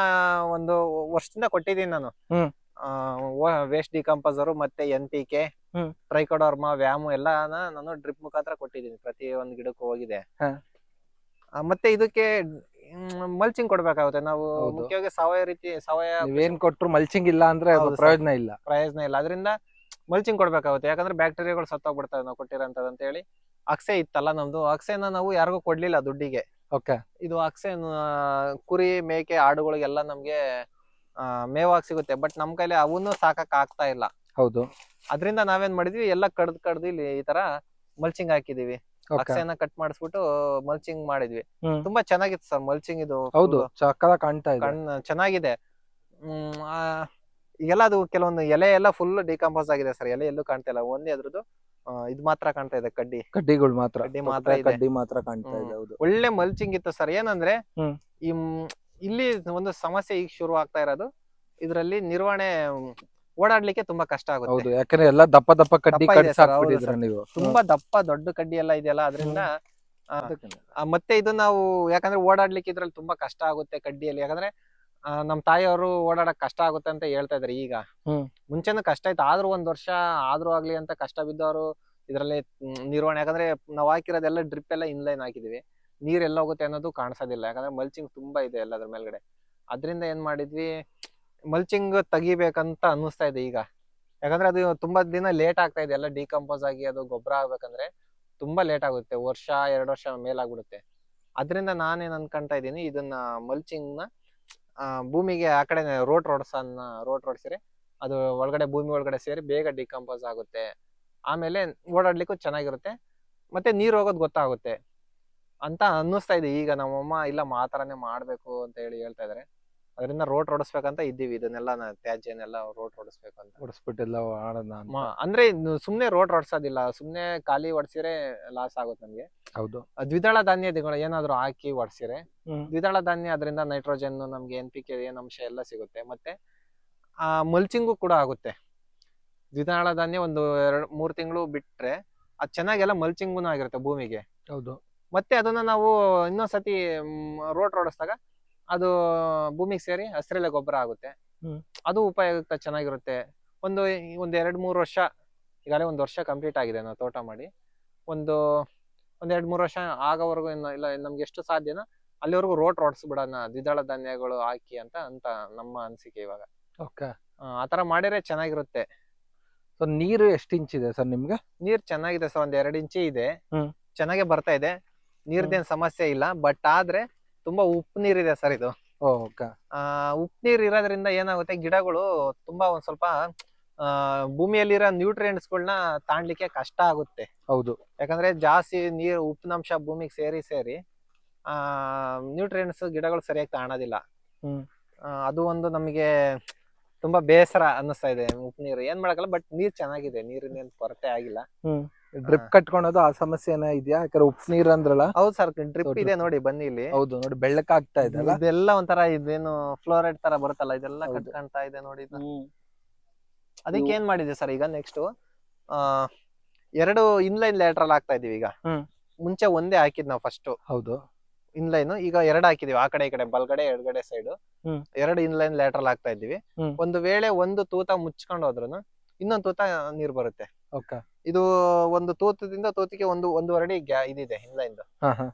ಒಂದು ವರ್ಷದಿಂದ ಕೊಟ್ಟಿದ್ದೀನಿ ನಾನು ಹ್ಮ್. ವೇಸ್ಟ್ ಡಿಕಂಪೋಸರ್ ಮತ್ತೆ ಎನ್ ಪಿ ಕೆ ಹ್ಮ್. ವ್ಯಾಮ್ ವ್ಯಾಮು ಎಲ್ಲಾನ ನಾನು ಡ್ರಿಪ್ ಮುಖಾಂತರ ಕೊಟ್ಟಿದ್ದೀನಿ ಪ್ರತಿ ಒಂದು ಗಿಡಕ್ಕೂ ಹೋಗಿದೆ ಹ. ಆ, ಮತ್ತೆ ಇದಕ್ಕೆ ಮಲ್ಚಿಂಗ್ ಕೊಡ್ಬೇಕಾಗುತ್ತೆ ನಾವು ಹೌದು. ಮುಖ್ಯವಾಗಿ ಸಾವಯವ ರೀತಿ ಸಾವಯವ ಏನ್ ಕೊಟ್ರು ಮಲ್ಚಿಂಗ್ ಇಲ್ಲ ಅಂದ್ರೆ ಹೌದು. ಪ್ರಯೋಜನ ಇಲ್ಲ ಪ್ರಯೋಜನ ಇಲ್ಲ ಅದರಿಂದ ಮಲ್ಚಿಂಗ್ ಕೊಡ್ಬೇಕಾಗುತ್ತೆ ಯಾಕಂದ್ರೆ ಬ್ಯಾಕ್ಟೀರಿಯಾಗಳು ಸತ್ತೋಗ್ಬಿಡ್ತಾವೆ ನಾವು ಕೊಟ್ಟಿರೋಂಥದ್ದು ಅಂತ ಹೇಳಿ ಅಕ್ಸೆ ಇತ್ತಲ್ಲ ನಮ್ದು. ಅಕ್ಸೆನ ನಾವು ಯಾರಿಗೂ ಕೊಡ್ಲಿಲ್ಲ ದುಡ್ಡಿಗೆ. ಓಕೆ. ಇದು ಅಕ್ಸೆ ಕುರಿ ಮೇಕೆ ಆಡುಗಳಿಗೆಲ್ಲ ನಮ್ಗೆ ಆ, ಮೇವಾಗಿ ಸಿಗುತ್ತೆ. ಬಟ್ ನಮ್ ಕೈಲಿ ಅವನ್ನೂ ಸಾಕಕ್ ಆಗ್ತಾ ಇಲ್ಲ. ಹೌದು. ಅದರಿಂದ ನಾವೇನ್ ಮಾಡಿದ್ವಿ? ಎಲ್ಲ ಕಡ್ದ್ ಕಡ್ದು ಇಲ್ಲಿ ಈ ತರ ಮಲ್ಚಿಂಗ್ ಹಾಕಿದೀವಿ. ಅಕ್ಷೆನ ಅಕ್ಸೆನ ಕಟ್ ಮಾಡಿಸ್ಬಿಟ್ಟು ಮಲ್ಚಿಂಗ್ ಮಾಡಿದ್ವಿ. ತುಂಬಾ ಚೆನ್ನಾಗಿತ್ತು ಸರ್ ಮಲ್ಚಿಂಗ್ ಇದು ಹೌದು ಕಾಣ್ತಾ ಇದೆ. ಚೆನ್ನಾಗಿದೆ. ಹ್ಮ್ ಆ, ಈಗೆಲ್ಲ ಅದು ಕೆಲವೊಂದು ಎಲೆ ಎಲ್ಲ ಫುಲ್ ಡಿಕಂಪೋಸ್ ಆಗಿದೆ ಸರ್. ಎಲೆ ಎಲ್ಲೂ ಕಾಣ್ತಾ ಇಲ್ಲ. ಒಂದೇ ಅದ್ರದ್ದು ಇದ್ ಮಾತ್ರ ಕಾಣ್ತಾ ಇದೆ ಕಡ್ಡಿ. ಕಡ್ಡಿಗಳು ಮಾತ್ರ. ಕಡ್ಡಿ ಮಾತ್ರ ಇದೆ. ಕಡ್ಡಿ ಮಾತ್ರ ಕಾಣ್ತಾ ಇದೆ ಹೌದು. ಒಳ್ಳೆ ಮಲ್ಚಿಂಗ್ ಇತ್ತು ಸರ್. ಏನಂದ್ರೆ ಹ್ಮ್. ಈ ಮ್- ಇಲ್ಲಿ ಒಂದು ಸಮಸ್ಯೆ ಈಗ ಶುರು ಆಗ್ತಾ ಇರೋದು. ಇದ್ರಲ್ಲಿ ನಿರ್ವಹಣೆ ಮ್, ಓಡಾಡ್ಲಿಕ್ಕೆ ತುಂಬಾ ಕಷ್ಟ ಆಗುತ್ತೆ. ಹೌದು ಯಾಕಂದ್ರೆ ಎಲ್ಲಾ ದಪ್ಪ ದಪ್ಪ ಕಡ್ಡಿ ದಪ್ಪ ಇದೆ ಕಡ್ಸ್ sir, ಹೌದು ಹಾಕ್ಬಿಟ್ಟಿದ್ರ sir. ನೀವು. ತುಂಬಾ ದಪ್ಪ ದೊಡ್ಡ ಕಡ್ಡಿ ಎಲ್ಲ ಇದೆಯಲ್ಲ ಅದರಿಂದ. ಮತ್ತೆ ಇದು ನಾವು ಯಾಕಂದ್ರೆ ಓಡಾಡ್ಲಿಕ್ಕೆ ಇದ್ರಲ್ಲಿ ತುಂಬಾ ಕಷ್ಟ ಆಗುತ್ತೆ ಕಡ್ಡಿಯಲ್ಲಿ. ಯಾಕಂದ್ರೆ ಆ, ನಮ್ ತಾಯಿಯವರು ಓಡಾಡಕ್ ಕಷ್ಟ ಆಗುತ್ತೆ ಅಂತ ಹೇಳ್ತಾ ಇದಾರೆ ಈಗ. ಹ್ಮ್. ಮುಂಚೆನೂ ಕಷ್ಟ ಇತ್ತು. ಆದ್ರೂ ಒಂದ್ ವರ್ಷ ಆದ್ರೂ ಆಗ್ಲಿ ಅಂತ ಕಷ್ಟ ಬಿದ್ದವರು ಇದ್ರಲ್ಲಿ ಮ್, ನಿರ್ವಹಣೆ ಯಾಕಂದ್ರೆ ನಾವ್ ಹಾಕಿರೋದೆಲ್ಲ ಡ್ರಿಪ್ ಎಲ್ಲ ಇನ್ಲೈನ್ ಹಾಕಿದೀವಿ. ನೀರ್ ಎಲ್ಲ ಹೋಗುತ್ತೆ ಅನ್ನೋದು ಕಾಣಿಸೋದಿಲ್ಲ. ಯಾಕಂದ್ರೆ ಮಲ್ಚಿಂಗ್ ತುಂಬಾ ಇದೆ ಎಲ್ಲದ್ರ ಮೇಲ್ಗಡೆ. ಅದ್ರಿಂದ ಏನ್ ಮಾಡಿದ್ವಿ ಮಲ್ಚಿಂಗ್ ತೆಗಿಬೇಕಂತ ಅನ್ನಿಸ್ತಾ ಇದೆ ಈಗ. ಯಾಕಂದ್ರೆ ಅದು ತುಂಬಾ ದಿನ ಲೇಟ್ ಆಗ್ತಾ ಇದೆ. ಎಲ್ಲ ಡಿಕಂಪೋಸ್ ಆಗಿ ಅದು ಗೊಬ್ಬರ ಆಗ್ಬೇಕಂದ್ರೆ ತುಂಬಾ ಲೇಟ್ ಆಗುತ್ತೆ. ವರ್ಷ ಎರಡು ವರ್ಷ ಮೇಲಾಗ್ಬಿಡುತ್ತೆ. ಅದರಿಂದ ನಾನೇನ್ ಅನ್ಕೊಂತಾ ಇದ್ದೀನಿ ಇದನ್ನ ಮಲ್ಚಿಂಗ್ನ ಭೂಮಿಗೆ ಆ ಕಡೆ ರೋಟ್ ರೋಡ್ಸನ್ನ ರೋಟ್ ರೋಡ್ಸಿರಿ ಅದು ಒಳಗಡೆ ಭೂಮಿ ಒಳಗಡೆ ಸೇರಿ ಬೇಗ ಡಿಕಂಪೋಸ್ ಆಗುತ್ತೆ. ಆಮೇಲೆ ಓಡಾಡ್ಲಿಕ್ಕೂ ಚೆನ್ನಾಗಿರುತ್ತೆ. ಮತ್ತೆ ನೀರು ಹೋಗೋದು ಗೊತ್ತಾಗುತ್ತೆ. ಅಂತ ಅನ್ನಿಸ್ತಾ ಇದೆ. ಈಗ ನಮ್ಮಮ್ಮ ಇಲ್ಲ ಮಾತ್ರನೇ ಥರನೇ ಮಾಡ್ಬೇಕು ಅಂತ ಹೇಳಿ ಹೇಳ್ತಾ ಇದಾರೆ. ಅದರಿಂದ ರೋಟ್ ಓಡಿಸ್ಬೇಕಂತ ಇದ್ದೀವಿ. ಇದನ್ನೆಲ್ಲ ತ್ಯಾಜ್ಯನೆಲ್ಲ ರೋಟ್ ಹೊಡಿಸ್ಬೇಕು ಅಂತ ಓಡಿಸ್ಬಿಟ್ಟೆಲ್ಲ ಆಡೋಣ ಅಂತ. ಮ- ಅಂದ್ರೆ ಸುಮ್ನೆ ರೋಡ್ ಹೊಡ್ಸೋದಿಲ್ಲ ಸುಮ್ನೆ ಖಾಲಿ ಹೊಡ್ಸಿದ್ರೆ ಲಾಸ್ ಆಗುತ್ತೆ ನಮ್ಗೆ. ಹೌದು. ದ್ವಿದಳ ಧಾನ್ಯಗಳು ಏನಾದ್ರು ಹಾಕಿ ಹೊಡ್ಸಿರೆ ದ್ವಿದಳ ಧಾನ್ಯ ಅದರಿಂದ ನೈಟ್ರೋಜನ್ ನಮ್ಗೆ ಎನ್ ಪಿ ಕೆ ಏನ್ ಅಂಶ ಎಲ್ಲ ಸಿಗುತ್ತೆ. ಮತ್ತೆ ಆ ಮಲ್ಚಿಂಗು ಕೂಡ ಆಗುತ್ತೆ. ದ್ವಿದಳ ಧಾನ್ಯ ಒಂದು ಎರಡು ಮೂರ್ ತಿಂಗಳು ಬಿಟ್ರೆ ಅದ್ ಚೆನ್ನಾಗೆಲ್ಲ ಮಲ್ಚಿಂಗುನು ಆಗಿರುತ್ತೆ ಭೂಮಿಗೆ. ಹೌದು. ಮತ್ತೆ ಅದನ್ನ ನಾವು ಇನ್ನೊಂದ್ಸತಿ ರೋಡ್ ಹೊಡಿಸಿದಾಗ ಅದು ಭೂಮಿಗೆ ಸೇರಿ ಹಸಿರೆಲೆ ಗೊಬ್ಬರ ಆಗುತ್ತೆ. ಹ್ಮ್. ಅದು ಉಪಯುಕ್ತ ಚೆನ್ನಾಗಿರುತ್ತೆ. ಒಂದು ಒಂದ್ ಎರಡ್ ಮೂರು ವರ್ಷ ಈಗಾಗಲೇ ಒಂದು ವರ್ಷ ಕಂಪ್ಲೀಟ್ ಆಗಿದೆ ನಾವು ತೋಟ ಮಾಡಿ. ಒಂದು ಒಂದ್ ಎರಡ್ ಮೂರು ವರ್ಷ ಆಗೋವರೆಗೂ ಇನ್ನು ಇಲ್ಲ ನಮ್ಗೆ ಎಷ್ಟು ಸಾಧ್ಯನೋ ಅಲ್ಲಿವರೆಗೂ ರೋಟ್ ಹೊಡ್ಸ್ಬಿಡೋಣ ದ್ವಿದಳ ಧಾನ್ಯಗಳು ಹಾಕಿ ಅಂತ ಅಂತ ನಮ್ಮ ಅನಿಸಿಕೆ ಇವಾಗ. ಓಕೆ. ಆ, ಆ ತರ ಮಾಡಿದ್ರೆ ಚೆನ್ನಾಗಿರುತ್ತೆ. ಸೊ ನೀರು ಎಷ್ಟು ಇಂಚ್ ಇದೆ ಸರ್ ನಿಮ್ಗೆ? ನೀರ್ ಚೆನ್ನಾಗಿದೆ ಸರ್ ಒಂದ್ ಎರಡ್ ಇಂಚಿ ಇದೆ. ಹ್ಮ್. ಚೆನ್ನಾಗೆ ಬರ್ತಾ ಇದೆ. ನೀರ್ದೇನ್ ಸಮಸ್ಯೆ ಇಲ್ಲ ಬಟ್ ಆದ್ರೆ ತುಂಬಾ ಉಪ್ಪು ನೀರಿದೆ ಸರ್ ಇದು. ಓಕೆ. ಆ ಉಪ್ಪು ನೀರ್ ಇರೋದ್ರಿಂದ ಏನಾಗುತ್ತೆ ಗಿಡಗಳು ತುಂಬಾ ಒಂದ್ ಸ್ವಲ್ಪ ಆ ಭೂಮಿಯಲ್ಲಿರೋ ನ್ಯೂಟ್ರಿಯೆಂಟ್ಸ್ ಗಳನ್ನ ತಾಣ್ಲಿಕ್ಕೆ ಕಷ್ಟ ಆಗುತ್ತೆ. ಹೌದು. ಯಾಕಂದ್ರೆ ಜಾಸ್ತಿ ನೀರು ಉಪ್ಪಿನಂಶ ಭೂಮಿಗೆ ಸೇರಿ ಸೇರಿ ಆ ನ್ಯೂಟ್ರಿಯೆಂಟ್ಸ್ ಗಿಡಗಳು ಸರಿಯಾಗಿ ತಾಣೋದಿಲ್ಲ. ಹ್ಮ್. ಆ, ಅದು ಒಂದು ನಮಗೆ ತುಂಬಾ ಬೇಸರ ಅನ್ನಿಸ್ತಾ ಇದೆ ಉಪ್ಪು ನೀರು. ಏನ್ ಮಾಡಕ್ಕಲ್ಲ ಬಟ್ ನೀರ್ ಚೆನ್ನಾಗಿದೆ ನೀರಿನ ಏನ್ ಕೊರತೆ ಆಗಿಲ್ಲ. ಡ್ರಿಪ್ ಕಟ್ಕೊಳೋದು ಆ ಸಮಸ್ಯೆ ಏನೋ ಇದೆಯಾ? ಯಾಕಂದ್ರೆ ಉಪ್ ನೀರ್ ಅಂದ್ರಲ್ಲ? ಹೌದು ಸರ್ ಡ್ರಿಪ್ ಇದೆ ನೋಡಿ ಬನ್ನಿ ಇಲ್ಲಿ. ಹೌದು ನೋಡಿ ಬೆಳ್ಳಕ್ ಆಗ್ತಾ ಇದೆ ಇದೆಲ್ಲ ಇದೆಲ್ಲ ಒಂಥರ ಇದೇನು ಫ್ಲೋರೈಡ್ ತರ ಬರುತ್ತಲ್ಲ ಇದೆಲ್ಲ. ಕಟ್ಕೊಂತಾ ಇದೆ ನೋಡಿ. ಅದಕ್ಕೆ ಏನ್ ಮಾಡಿದೆ ಸರ್ ಈಗ ನೆಕ್ಸ್ಟ್ ಆ ಎರಡು ಇನ್ಲೈನ್ ಲ್ಯಾಟ್ರಲ್ ಆಗ್ತಾ ಇದೀವಿ ಈಗ. ಮುಂಚೆ ಒಂದೇ ಹಾಕಿದ್ ನಾವು ಫಸ್ಟ್ ಹೌದು. ಇನ್ಲೈನ್ ಈಗ ಎರಡು ಹಾಕಿದೀವಿ ಆ ಕಡೆ ಈ ಕಡೆ ಬಲ್ಗಡೆ ಎಡಗಡೆ ಸೈಡ್. ಎರಡು ಇನ್ಲೈನ್ ಲ್ಯಾಟ್ರಲ್ ಹಾಕ್ತಾ ಇದೀವಿ. ಒಂದು ವೇಳೆ ಒಂದು ತೂತ ಮುಚ್ಕೊಂಡು ಹೋದ್ರು ಇನ್ನೊಂದು ತೂತ ನೀರ್ ಬರುತ್ತೆ. ಓಕೆ. ಇದು ಒಂದು ತೂತದಿಂದ ತೂತಿಗೆ ಒಂದು ಒಂದೂವರೆ ಗ್ಯಾ ಇದಿದೆ ಹಿಂದಿಂದ ಹಾ ಹಾ.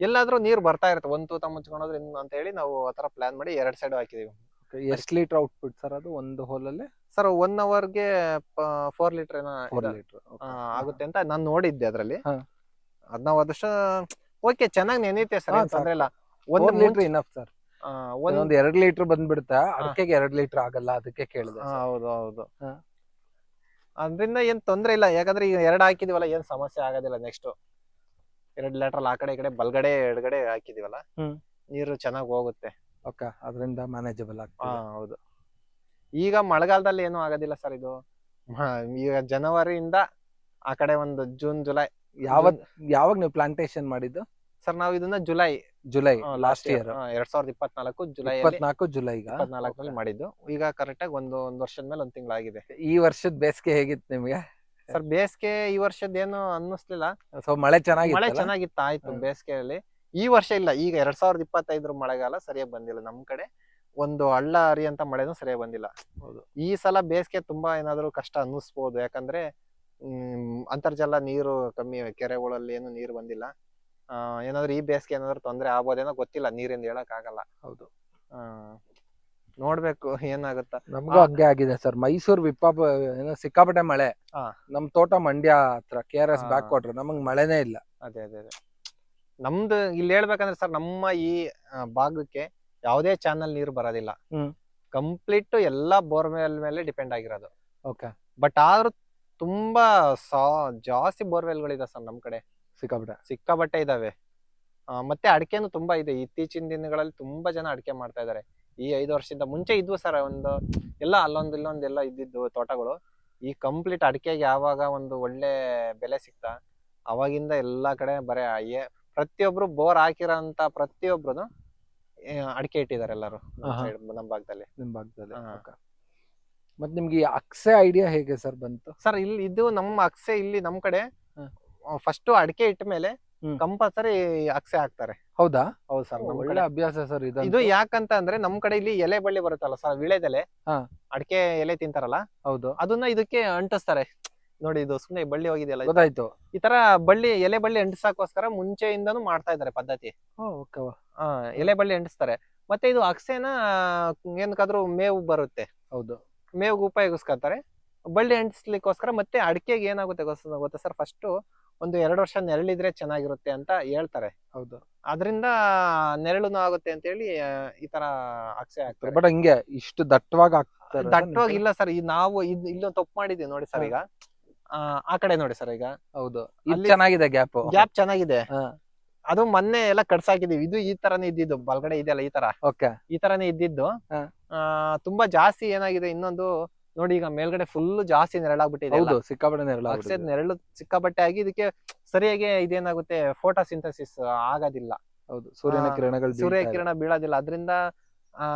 ಎಲ್ಲಾದ್ರೂ ನೀರ್ ಬರ್ತಾ ಇರುತ್ತೆ. ಒಂದು ತೂತ ಮುಚ್ಕೊಂಡೋದ್ರೆ ಇನ್ನು ಅಂತ ಹೇಳಿ ನಾವು ಆತರ ಪ್ಲಾನ್ ಮಾಡಿ ಎರಡ್ ಸೈಡ್ ಹಾಕಿದೀವಿ. ಎಷ್ಟು ಲೀಟರ್ ಔಟ್ಪುಟ್ ಸರ್ ಅದು? ಒಂದು ಹೋಲಲ್ಲಿ ಸರ್ ಒನ್ ಅವರ್ಗೆ ಫೋರ್ ಲೀಟರ್ ಏನೋ ಫೋರ್ ಲೀಟರ್ ಆಗುತ್ತೆ ಅಂತ ನಾನು ನೋಡಿದ್ದೆ ಅದ್ರಲ್ಲಿ. ಅದ್ ನಾವ್ ಅದಷ್ಟು ಓಕೆ ಚೆನ್ನಾಗಿ ನೆನೆಯುತ್ತೆ ಸರ್ ತೊಂದ್ರೆ ಇಲ್ಲ. ಒಂದು ಲೀಟರ್ ಇನಫ್ ಸರ್. ಒಂದ್ ಎರಡ್ ಲೀಟರ್ ಬಂದ್ಬಿಡುತ್ತೆ? ಅದಕ್ಕೆ ಎರಡ್ ಲೀಟರ್ ಆಗಲ್ಲ ಅದಕ್ಕೆ ಕೇಳಿದೆ ಹೌದು ಹೌದು. ಅದ್ರಿಂದ ಏನ್ ತೊಂದ್ರೆ ಇಲ್ಲ. ಯಾಕಂದ್ರೆ ಈಗ ಎರಡು ಹಾಕಿದಿವಲ್ಲ ಏನ್ ಸಮಸ್ಯೆ ಆಗೋದಿಲ್ಲ ನೆಕ್ಸ್ಟ್ ಎರಡು ಲೆಟ್ರಲ್ ಆ ಕಡೆ ಈ ಕಡೆ ಬಲ್ಗಡೆ ಎಡಗಡೆ ಹಾಕಿದಿವಲ್ಲ ಹ್ಮ್. ನೀರು ಚೆನ್ನಾಗಿ ಹೋಗುತ್ತೆ. ಓಕೆ ಅದರಿಂದ ಮ್ಯಾನೇಜಬಲ್ ಹಾ ಆಗ್ತದೆ ಹೌದು. ಈಗ ಮಳೆಗಾಲದಲ್ಲಿ ಏನು ಆಗೋದಿಲ್ಲ ಸರ್ ಇದು. ಈಗ ಜನವರಿಯಿಂದ ಆ ಕಡೆ ಒಂದು ಜೂನ್ ಜುಲೈ. ಯಾವತ್ ಯಾವಾಗ ನೀವು ಪ್ಲಾಂಟೇಶನ್ ಮಾಡಿದ್ದು? ಸರ್ ನಾವು ಇದನ್ನ ಜುಲೈ ಜುಲೈ ಲಾಸ್ಟ್ ಇಯರ್ ಎರಡ್ ಸಾವಿರದ ಇಪ್ಪತ್ನಾಲ್ಕು ಜುಲೈ ಇಪ್ಪತ್ನಾಲ್ಕು ಜುಲೈಗ ಇಪ್ಪತ್ನಾಲ್ಕರಲ್ಲಿ ಮಾಡಿದ್ದು. ಈಗ ಕರೆಕ್ಟ್ ಆಗಿ ಒಂದು ಒಂದ್ ವರ್ಷದ ಮೇಲೆ ಒಂದ್ ತಿಂಗಳಾಗಿದೆ ಈ ವರ್ಷದ ಬೇಸಿಗೆ ಹೇಗಿತ್ತು ನಿಮ್ಗೆ? ಸರ್ ಬೇಸಿಗೆ ಈ ವರ್ಷದ ಏನು ಅನ್ನಿಸ್ಲಿಲ್ಲ. ಸೊ ಮಳೆ ಮಳೆ ಚೆನ್ನಾಗಿತ್ತು ಆಯ್ತು. ಬೇಸಿಗೆಯಲ್ಲಿ. ಈ ವರ್ಷ ಇಲ್ಲ ಈಗ ಎರಡ್ ಸಾವಿರದ ಇಪ್ಪತ್ತೈದರ ಮಳೆಗಾಲ ಸರಿಯಾಗಿ ಬಂದಿಲ್ಲ. ನಮ್ ಕಡೆ ಒಂದು ಹಳ್ಳ ಹರಿಯಂತ ಮಳೆನೂ ಸರಿಯಾಗಿ ಬಂದಿಲ್ಲ. ಹೌದು. ಈ ಸಲ ಬೇಸಿಗೆ ತುಂಬಾ ಏನಾದ್ರು ಕಷ್ಟ ಅನ್ನಿಸ್ಬೋದು. ಯಾಕಂದ್ರೆ ಹ್ಮ್ ಅಂತರ್ಜಲ ನೀರು ಕಮ್ಮಿ ಕೆರೆಗಳಲ್ಲಿ ಏನು ನೀರು ಬಂದಿಲ್ಲ. ಏನಾದ್ರು ಈ ಬೇಸಿಗೆ ಏನಾದ್ರು ತೊಂದರೆ ಆಗ್ಬೋದೇನೋ ಗೊತ್ತಿಲ್ಲ ನೀರಿಂದ ಹೇಳಕ್ ಆಗಲ್ಲ. ಹೌದು. ನೋಡ್ಬೇಕು ಏನಾಗುತ್ತ. ನಮ್ಗೂ ಹಂಗೆ ಆಗಿದೆ ಸರ್. ಮೈಸೂರು ವಿಪ್ಪ ಏನೋ ಸಿಕ್ಕಾಪಟ್ಟೆ ಮಳೆ. ನಮ್ ತೋಟ ಮಂಡ್ಯ ಹತ್ರ K R S. Backwater ನಮಗ್ ಮಳೆನೇ ಇಲ್ಲ. ಅದೇ ಅದೇ ಅದೇ. ನಮ್ದು ಇಲ್ಲಿ ಹೇಳ್ಬೇಕಂದ್ರೆ ಸರ್ ನಮ್ಮ ಈ ಭಾಗಕ್ಕೆ ಯಾವುದೇ ಚಾನಲ್ ನೀರು ಬರೋದಿಲ್ಲ. ಕಂಪ್ಲೀಟ್ ಎಲ್ಲಾ ಬೋರ್ವೆಲ್ ಮೇಲೆ ಡಿಪೆಂಡ್ ಆಗಿರೋದು. ಓಕೆ. ಬಟ್ ಆದ್ರೂ ತುಂಬಾ ಸಾ ಜಾಸ್ತಿ ಬೋರ್ವೆಲ್ಗಳಿದೆ ಸರ್ ನಮ್ ಕಡೆ. ಸಿಕ್ಕಾಪಟ್ಟೆ ಸಿಕ್ಕಾಬಟ್ಟೆ ಇದಾವೆ ಆ, ಮತ್ತೆ ಅಡಿಕೆನು ತುಂಬಾ ಇದೆ ಇತ್ತೀಚಿನ ದಿನಗಳಲ್ಲಿ ತುಂಬಾ ಜನ ಅಡಿಕೆ ಮಾಡ್ತಾ ಇದ್ದಾರೆ ಈ ಐದು ವರ್ಷದಿಂದ ಮುಂಚೆ ಇದ್ವು ಸರ್ ಒಂದು ಎಲ್ಲ ಅಲ್ಲೊಂದು ಇಲ್ಲೊಂದು ಎಲ್ಲ ಇದ್ದಿದ್ದು ತೋಟಗಳು ಈ ಕಂಪ್ಲೀಟ್ ಅಡಿಕೆಗೆ ಯಾವಾಗ ಒಂದು ಒಳ್ಳೆ ಬೆಲೆ ಸಿಕ್ತಾ ಅವಾಗಿಂದ ಎಲ್ಲಾ ಕಡೆ ಬರೇ ಏ- ಪ್ರತಿಯೊಬ್ರು ಬೋರ್ ಹಾಕಿರೋಂತ ಪ್ರತಿಯೊಬ್ರು ಅಡಿಕೆ ಇಟ್ಟಿದ್ದಾರೆ ಎಲ್ಲರೂ ನಮ್ ಆಹಾ. side, ನಮ್ಮ ಭಾಗದಲ್ಲಿ ನಿಮ್ ಭಾಗದಲ್ಲಿ ಹಾ. Okay. ಮತ್ ನಿಮ್ಗೆ ಈ ಅಕ್ಸೆ ಐಡಿಯಾ ಹೇಗೆ ಸರ್ ಬಂತು ಸರ್ ಇಲ್ಲಿ ಇದು ನಮ್ಮ ಅಕ್ಸೆ ಇಲ್ಲಿ ನಮ್ ಕಡೆ. ಫಸ್ಟ್ ಅಡಿಕೆ ಇಟ್ಟ ಮೇಲೆ ಹ್ಮ್. ಕಂಪಲ್ಸರಿ ಅಕ್ಸೆ ಹಾಕ್ತಾರೆ. ಹೌದಾ? ಹೌದು ಸರ್ ನಮ್ ಒಳ್ಳೆ ಕಡೆ. ಅಭ್ಯಾಸ ಸರ್ ಇದು ಇದು ಯಾಕಂತ ಅಂದ್ರೆ ನಮ್ ಕಡೆ ಇಲ್ಲಿ ಎಲೆ ಬಳ್ಳಿ ಬರುತ್ತಲ್ಲ ಸರ್ ವಿಳೆದೆಲೆ. ಹಾ. ಅಡಿಕೆ ಎಲೆ ತಿಂತಾರಲ್ಲ ಹೌದು. ಅದನ್ನ ಇದಕ್ಕೆ ಅಂಟಿಸ್ತಾರೆ. ನೋಡಿ ಇದು ಸುಮ್ನೆ ಬಳ್ಳಿ ಹೋಗಿದೆಯಲ್ಲ. ಇದು. ಗೊತ್ತಾಯ್ತು. ಈ ತರ ಬಳ್ಳಿ ಎಲೆ ಬಳ್ಳಿ ಅಂಟಿಸಕ್ಕೋಸ್ಕರ ಮುಂಚೆಯಿಂದನು ಮಾಡ್ತಾ ಇದಾರೆ ಪದ್ಧತಿ. ಆ, ಎಲೆ ಬಳ್ಳಿ ಅಂಟಿಸ್ತಾರೆ. ಮತ್ತೆ ಇದು ಅಕ್ಸೆನ ಏನಕ್ಕಾದ್ರೂ ಮೇವು ಬರುತ್ತೆ. ಹೌದು. ಮೇವು ಉಪಯೋಗಿಸ್ಕೊತಾರೆ ಬಳ್ಳಿ ಅಂಟಿಸ್ಲಿಕ್ಕೋಸ್ಕರ ಮತ್ತೆ ಅಡಿಕೆಗೆ ಏನಾಗುತ್ತೆ ಗೊತ್ತ ಗೊತ್ತಾ ಸರ್? ಫಸ್ಟ್ ಒಂದು ಎರಡು ವರ್ಷ ನೆರಳಿದ್ರೆ ಚೆನ್ನಾಗಿರುತ್ತೆ ಅಂತ ಹೇಳ್ತಾರೆ. ಹೌದು. ಅದರಿಂದ ನೆರಳುನು ಆಗುತ್ತೆ ಅಂತ ಹೇಳಿ ಈ ತರ ಅಕ್ಷಯ ಆಗ್ತಾರೆ ಬಟ್ ಹಿಂಗೆ ಇಷ್ಟು ದಟ್ಟವಾಗಿ ಆಗ್ತಾರೆ ದಟ್ಟವಾಗಿ ಇಲ್ಲ ಸರ್ ಈ ನಾವು ಇದ್ ಇಲ್ಲೊಂದು ತಪ್ಪು ಮಾಡಿದೀವಿ ನೋಡಿ ಸರ್ ಈಗ. ಆ, ಆ ಕಡೆ ನೋಡಿ ಸರ್ ಈಗ. ಹೌದು. ಇಲ್ಲಿ ಚೆನ್ನಾಗಿದೆ ಗ್ಯಾಪ್. ಗ್ಯಾಪ್ ಚೆನ್ನಾಗಿದೆ. ಅದು ಮೊನ್ನೆ ಎಲ್ಲ ಕಟ್ಸಾಕಿದೀವಿ. ಇದು ಈ ತರನೇ ಇದ್ದಿದ್ದು. ಬಲ್ಗಡೆ ಇದೆಯಲ್ಲ ಈ ತರ. ಓಕೆ. ಈ ತರನೇ ಇದ್ದಿದ್ದು. ಆ ತುಂಬಾ ಜಾಸ್ತಿ ಏನಾಗಿದೆ ಇನ್ನೊಂದು ನೋಡಿ ಈಗ ಮೇಲ್ಗಡೆ ಫುಲ್ ಜಾಸ್ತಿ ನೆರಳಾಗ್ಬಿಟ್ಟಿದೆ. ಹೌದು ಸಿಕ್ಕಾಪಟ್ಟೆ ನೆರಳು ಅಕ್ಷಯದ ನೆರಳು ಸಿಕ್ಕಾಬಟ್ಟೆ ಆಗಿ ಇದಕ್ಕೆ ಸರಿಯಾಗಿ ಇದೇನಾಗುತ್ತೆ ಫೋಟೋ ಸಿಂಥಸಿಸ್ ಆಗೋದಿಲ್ಲ. ಹೌದು ಸೂರ್ಯನ ಕಿರಣಗಳು ಸೂರ್ಯ ಕಿರಣ ಬೀಳೋದಿಲ್ಲ. ಅದರಿಂದ ಆ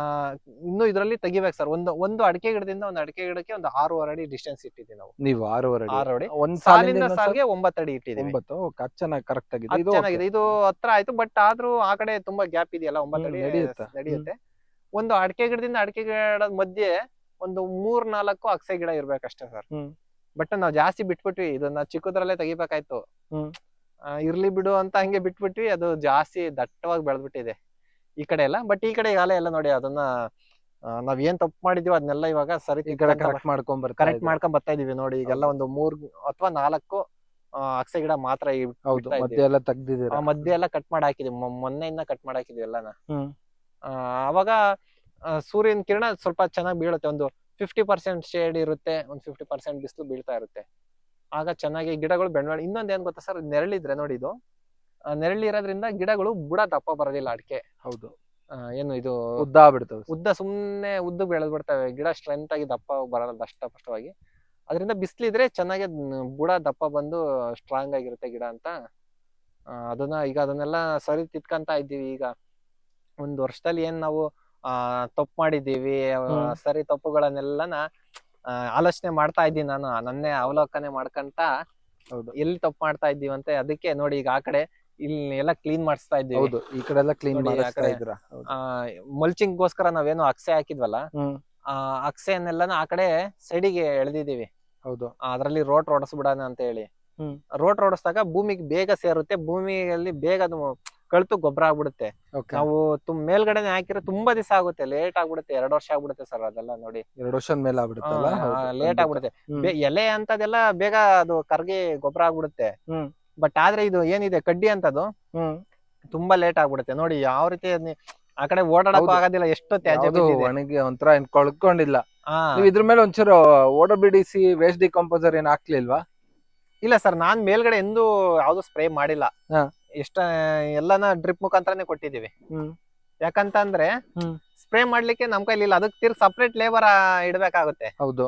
ಇನ್ನು ಇದರಲ್ಲಿ ತೆಗಿಬೇಕು ಸರ್. ಒಂದು ಒಂದು ಅಡಿಕೆ ಗಿಡದಿಂದ ಒಂದು ಅಡಿಕೆ ಗಿಡಕ್ಕೆ ಒಂದು ಆರೂವರೆ ಅಡಿ ಡಿಸ್ಟೆನ್ಸ್ ಇಟ್ಟಿದ್ದೀವಿ ನಾವು. ನೀವು ಆರೂವರೆ ಅಡಿ. ಆರು ಅಡಿ. ಒಂದ್ ಸಾಲಿಂದ ಸಾಲಿಗೆ ಒಂಬತ್ತು ಅಡಿ ಇಟ್ಟಿದ್ದೀವಿ. ಒಂಬತ್ತು? ಚೆನ್ನಾಗಿ ಕರೆಕ್ಟ್ ಆಗಿದೆ. ಇದು ಚೆನ್ನಾಗಿದೆ. ಇದು ಹತ್ರ ಆಯ್ತು ಬಟ್ ಆದ್ರೂ ಆ ಕಡೆ ತುಂಬಾ ಗ್ಯಾಪ್ ಇದೆಯಲ್ಲ? ಒಂಬತ್ತು ಅಡಿ. ನಡೆಯುತ್ತೆ? ಒಂದು ಅಡಿಕೆ ಗಿಡದಿಂದ ಅಡಿಕೆ ಗಿಡದ ಮಧ್ಯೆ ಒಂದು ಮೂರ್ ನಾಲ್ಕು ಅಕ್ಸೆ ಗಿಡ ಇರ್ಬೇಕಷ್ಟೇ ಸರ್ ಹ್ಮ್. ಬಟ್ ನಾವ್ ಜಾಸ್ತಿ ಬಿಟ್ಬಿಟ್ವಿ ಇದನ್ನ ಚಿಕ್ಕದ್ರಲ್ಲೇ ತೆಗಿಬೇಕಾಯ್ತು ಹ್ಮ್. ಆ, ಇರ್ಲಿ ಬಿಡು ಅಂತ ಹಂಗೆ ಬಿಟ್ಬಿಟ್ವಿ ಅದು ಜಾಸ್ತಿ ದಟ್ಟವಾಗಿ ಬೆಳೆದ್ಬಿಟ್ಟಿದೆ ಈ ಕಡೆ ಎಲ್ಲ ಬಟ್ ಈ ಕಡೆ ಈಗ ಎಲ್ಲ ನೋಡಿ ಅದನ್ನ ಆ, ನಾವ್ ಏನ್ ತಪ್ಪು ಮಾಡಿದೀವಿ ಅದನ್ನೆಲ್ಲ ಇವಾಗ ಸರಿ ಈ ಕಡೆ ಕರೆಕ್ಟ್ ಮಾಡ್ಕೊಂಡ್ ಕರೆಕ್ಟ್. ಮಾಡ್ಕೊಂಡ್ ಬರ್ತಾ ಇದೀವಿ ನೋಡಿ ಈಗೆಲ್ಲ ಒಂದು ಮೂರ್ ಅಥವಾ ನಾಲ್ಕು ಆ, ಅಕ್ಸೆ ಗಿಡ ಮಾತ್ರ ಈ ಹೌದು ಬಿಡ್ತಾ ಇದ್ದೀವಿ. ಮಧ್ಯ ಎಲ್ಲ ತೆಗ್ದಿದ್ದೀರಾ ಆ ಮಧ್ಯೆ ಎಲ್ಲ ಕಟ್ ಮಾಡಿ ಹಾಕಿದ್ವಿ ಮೊನ್ನೆಯಿಂದ ಕಟ್ ಮಾಡಿ ಹಾಕಿದ್ವಿ ಎಲ್ಲಾನ ಹ್ಮ್. ಆ, ಅವಾಗ ಸೂರ್ಯನ ಕಿರಣ ಸ್ವಲ್ಪ ಚೆನ್ನಾಗಿ ಬೀಳುತ್ತೆ. ಒಂದು ಫಿಫ್ಟಿ ಪರ್ಸೆಂಟ್ ಶೇಡ್ ಇರುತ್ತೆ ಒಂದು ಫಿಫ್ಟಿ ಪರ್ಸೆಂಟ್ ಬಿಸಿಲು ಬೀಳ್ತಾ ಇರುತ್ತೆ. ಆಗ ಚೆನ್ನಾಗಿ ಗಿಡಗಳು ಬೆಳವಣಿಗೆ ಇನ್ನೊಂದು ಏನ್ ಗೊತ್ತಾ ಸರ್? ನೆರಳಿದ್ರೆ ನೋಡಿ ಇದು. ನೆರಳಿ ನೆರಳಿರೋದ್ರಿಂದ ಗಿಡಗಳು ಬುಡ ದಪ್ಪ ಬರೋದಿಲ್ಲ ಅಡಿಕೆ. ಹೌದು. ಏನು ಇದು ಉದ್ದ ಬಿಡ್ತವೆ ಉದ್ದ ಸುಮ್ಮನೆ ಉದ್ದ ಬೆಳೆದ್ ಬಿಡ್ತವೆ ಗಿಡ ಸ್ಟ್ರೆಂತ್ ಆಗಿ ದಪ್ಪ ಬರಲ್ಲ ಅಷ್ಟಪಷ್ಟವಾಗಿ ಅದರಿಂದ ಬಿಸಿಲಿದ್ರೆ ಚೆನ್ನಾಗಿ ಬುಡ ದಪ್ಪ ಬಂದು ಸ್ಟ್ರಾಂಗ್ ಆಗಿರುತ್ತೆ ಗಿಡ ಅಂತ. ಅದನ್ನ ಈಗ ಅದನ್ನೆಲ್ಲ ಸರಿ ತಿತ್ಕಂತ ಇದ್ದೀವಿ ಈಗ. ಒಂದು ವರ್ಷದಲ್ಲಿ ಏನ್ ನಾವು ಆ ತಪ್ಪು ಮಾಡಿದ್ದೀವಿ ಸರಿ ತಪ್ಪುಗಳನ್ನೆಲ್ಲನ ಆಲೋಚನೆ ಮಾಡ್ತಾ ಇದ್ದೀನಿ ನಾನು ನನ್ನೇ ಅವಲೋಕನೆ ಮಾಡ್ಕಂತ ಹೌದು. ಎಲ್ಲಿ ತಪ್ಪು ಮಾಡ್ತಾ ಇದ್ದೀವಿ ಅಂತ ಅದಕ್ಕೆ ನೋಡಿ ಈಗ ಆ ಕಡೆ ಇಲ್ಲಿ ಎಲ್ಲ ಕ್ಲೀನ್ ಮಾಡಿಸ್ತಾ ಇದ್ದೀವಿ. ಹೌದು ಈ ಕಡೆ ಎಲ್ಲ ಕ್ಲೀನ್ ಮಾಡಿಸ್ತಾ ಆ ಮಲ್ಚಿಂಗ್ ಗೋಸ್ಕರ ನಾವೇನು ಅಕ್ಸೆ ಹಾಕಿದ್ವಲ್ಲ ಆ ಅಕ್ಸೆಯನ್ನೆಲ್ಲನ ಆ ಕಡೆ ಸೈಡಿಗೆ ಎಳೆದಿದ್ದೀವಿ. ಹೌದು. ಅದರಲ್ಲಿ ರೋಟ್ ಹೊಡಸ್ಬಿಡೋಣ ಅಂತ ಹೇಳಿ ರೋಟ್ ರೋಡಿಸ್ದಾಗ ಭೂಮಿಗೆ ಬೇಗ ಸೇರುತ್ತೆ ಭೂಮಿಯಲ್ಲಿ ಬೇಗ ಅದು ಕಳ್ತು ಗೊಬ್ಬರ ಆಗ್ಬಿಡುತ್ತೆ. ನಾವು ತುಮ್ ಮೇಲ್ಗಡೆನೆ ಹಾಕಿದ್ರೆ ತುಂಬಾ ದಿವಸ ಆಗುತ್ತೆ. ಲೇಟ್ ಆಗ್ಬಿಡುತ್ತೆ. ಎರಡ್ ವರ್ಷ ಆಗ್ಬಿಡುತ್ತೆ ಸರ್ ಅದೆಲ್ಲ ನೋಡಿ. ಎರಡ್ ವರ್ಷದ ಮೇಲೆ ಆಗ್ಬಿಡುತ್ತಲ್ಲ? ಹೌದು, ಲೇಟ್. ಆಗ್ಬಿಡುತ್ತೆ. ಎಲೆ ಅಂತದೆಲ್ಲ ಬೇಗ ಅದು ಕರ್ಗಿ ಗೊಬ್ಬರ ಆಗ್ಬಿಡುತ್ತೆ. ಬಟ್ ಆದ್ರೆ ಇದು ಏನಿದೆ ಕಡ್ಡಿ ಅಂತದು ಹ್ಮ್. ತುಂಬಾ ಲೇಟ್ ಆಗ್ಬಿಡುತ್ತೆ. ನೋಡಿ ಯಾವ ರೀತಿ ಆ ಕಡೆ ಓಡಾಡಕ್ಕೂ ಆಗೋದಿಲ್ಲ ಎಷ್ಟು ತ್ಯಾಜ್ಯ. ಒಣಗಿ ಒಂಥರ ಏನ್ ಕೊಳ್ಕೊಂಡಿಲ್ಲ. ನೀವು ಇದ್ರ ಮೇಲೆ ಒಂಚೂರು ಓಡ ಬಿಡಿಸಿ ವೇಸ್ಟ್ ಡಿಕಂಪೋಸರ್ ಏನ್ ಹಾಕ್ಲಿಲ್ವಾ? ಇಲ್ಲ ಸರ್ ನಾನ್ ಮೇಲ್ಗಡೆ ಎಂದೂ ಯಾವ್ದು ಸ್ಪ್ರೇ ಮಾಡಿಲ್ಲ. ಹಾ. ಎಷ್ಟ ಎಲ್ಲಾನ ಡ್ರಿಪ್ ಮುಖಾಂತರನೇ ಕೊಟ್ಟಿದೀವಿ ಹ್ಮ್ ಯಾಕಂತ ಅಂದ್ರೆ ಹ್ಮ್. ಸ್ಪ್ರೇ ಮಾಡ್ಲಿಕ್ಕೆ ನಮ್ ಕೈಲಿ ಇಲ್ಲ ಅದಕ್ಕೆ ತಿರ್ಗಿ ಸಪ್ರೇಟ್ ಲೇಬರ್ ಇಡ್ಬೇಕಾಗುತ್ತೆ ಹೌದು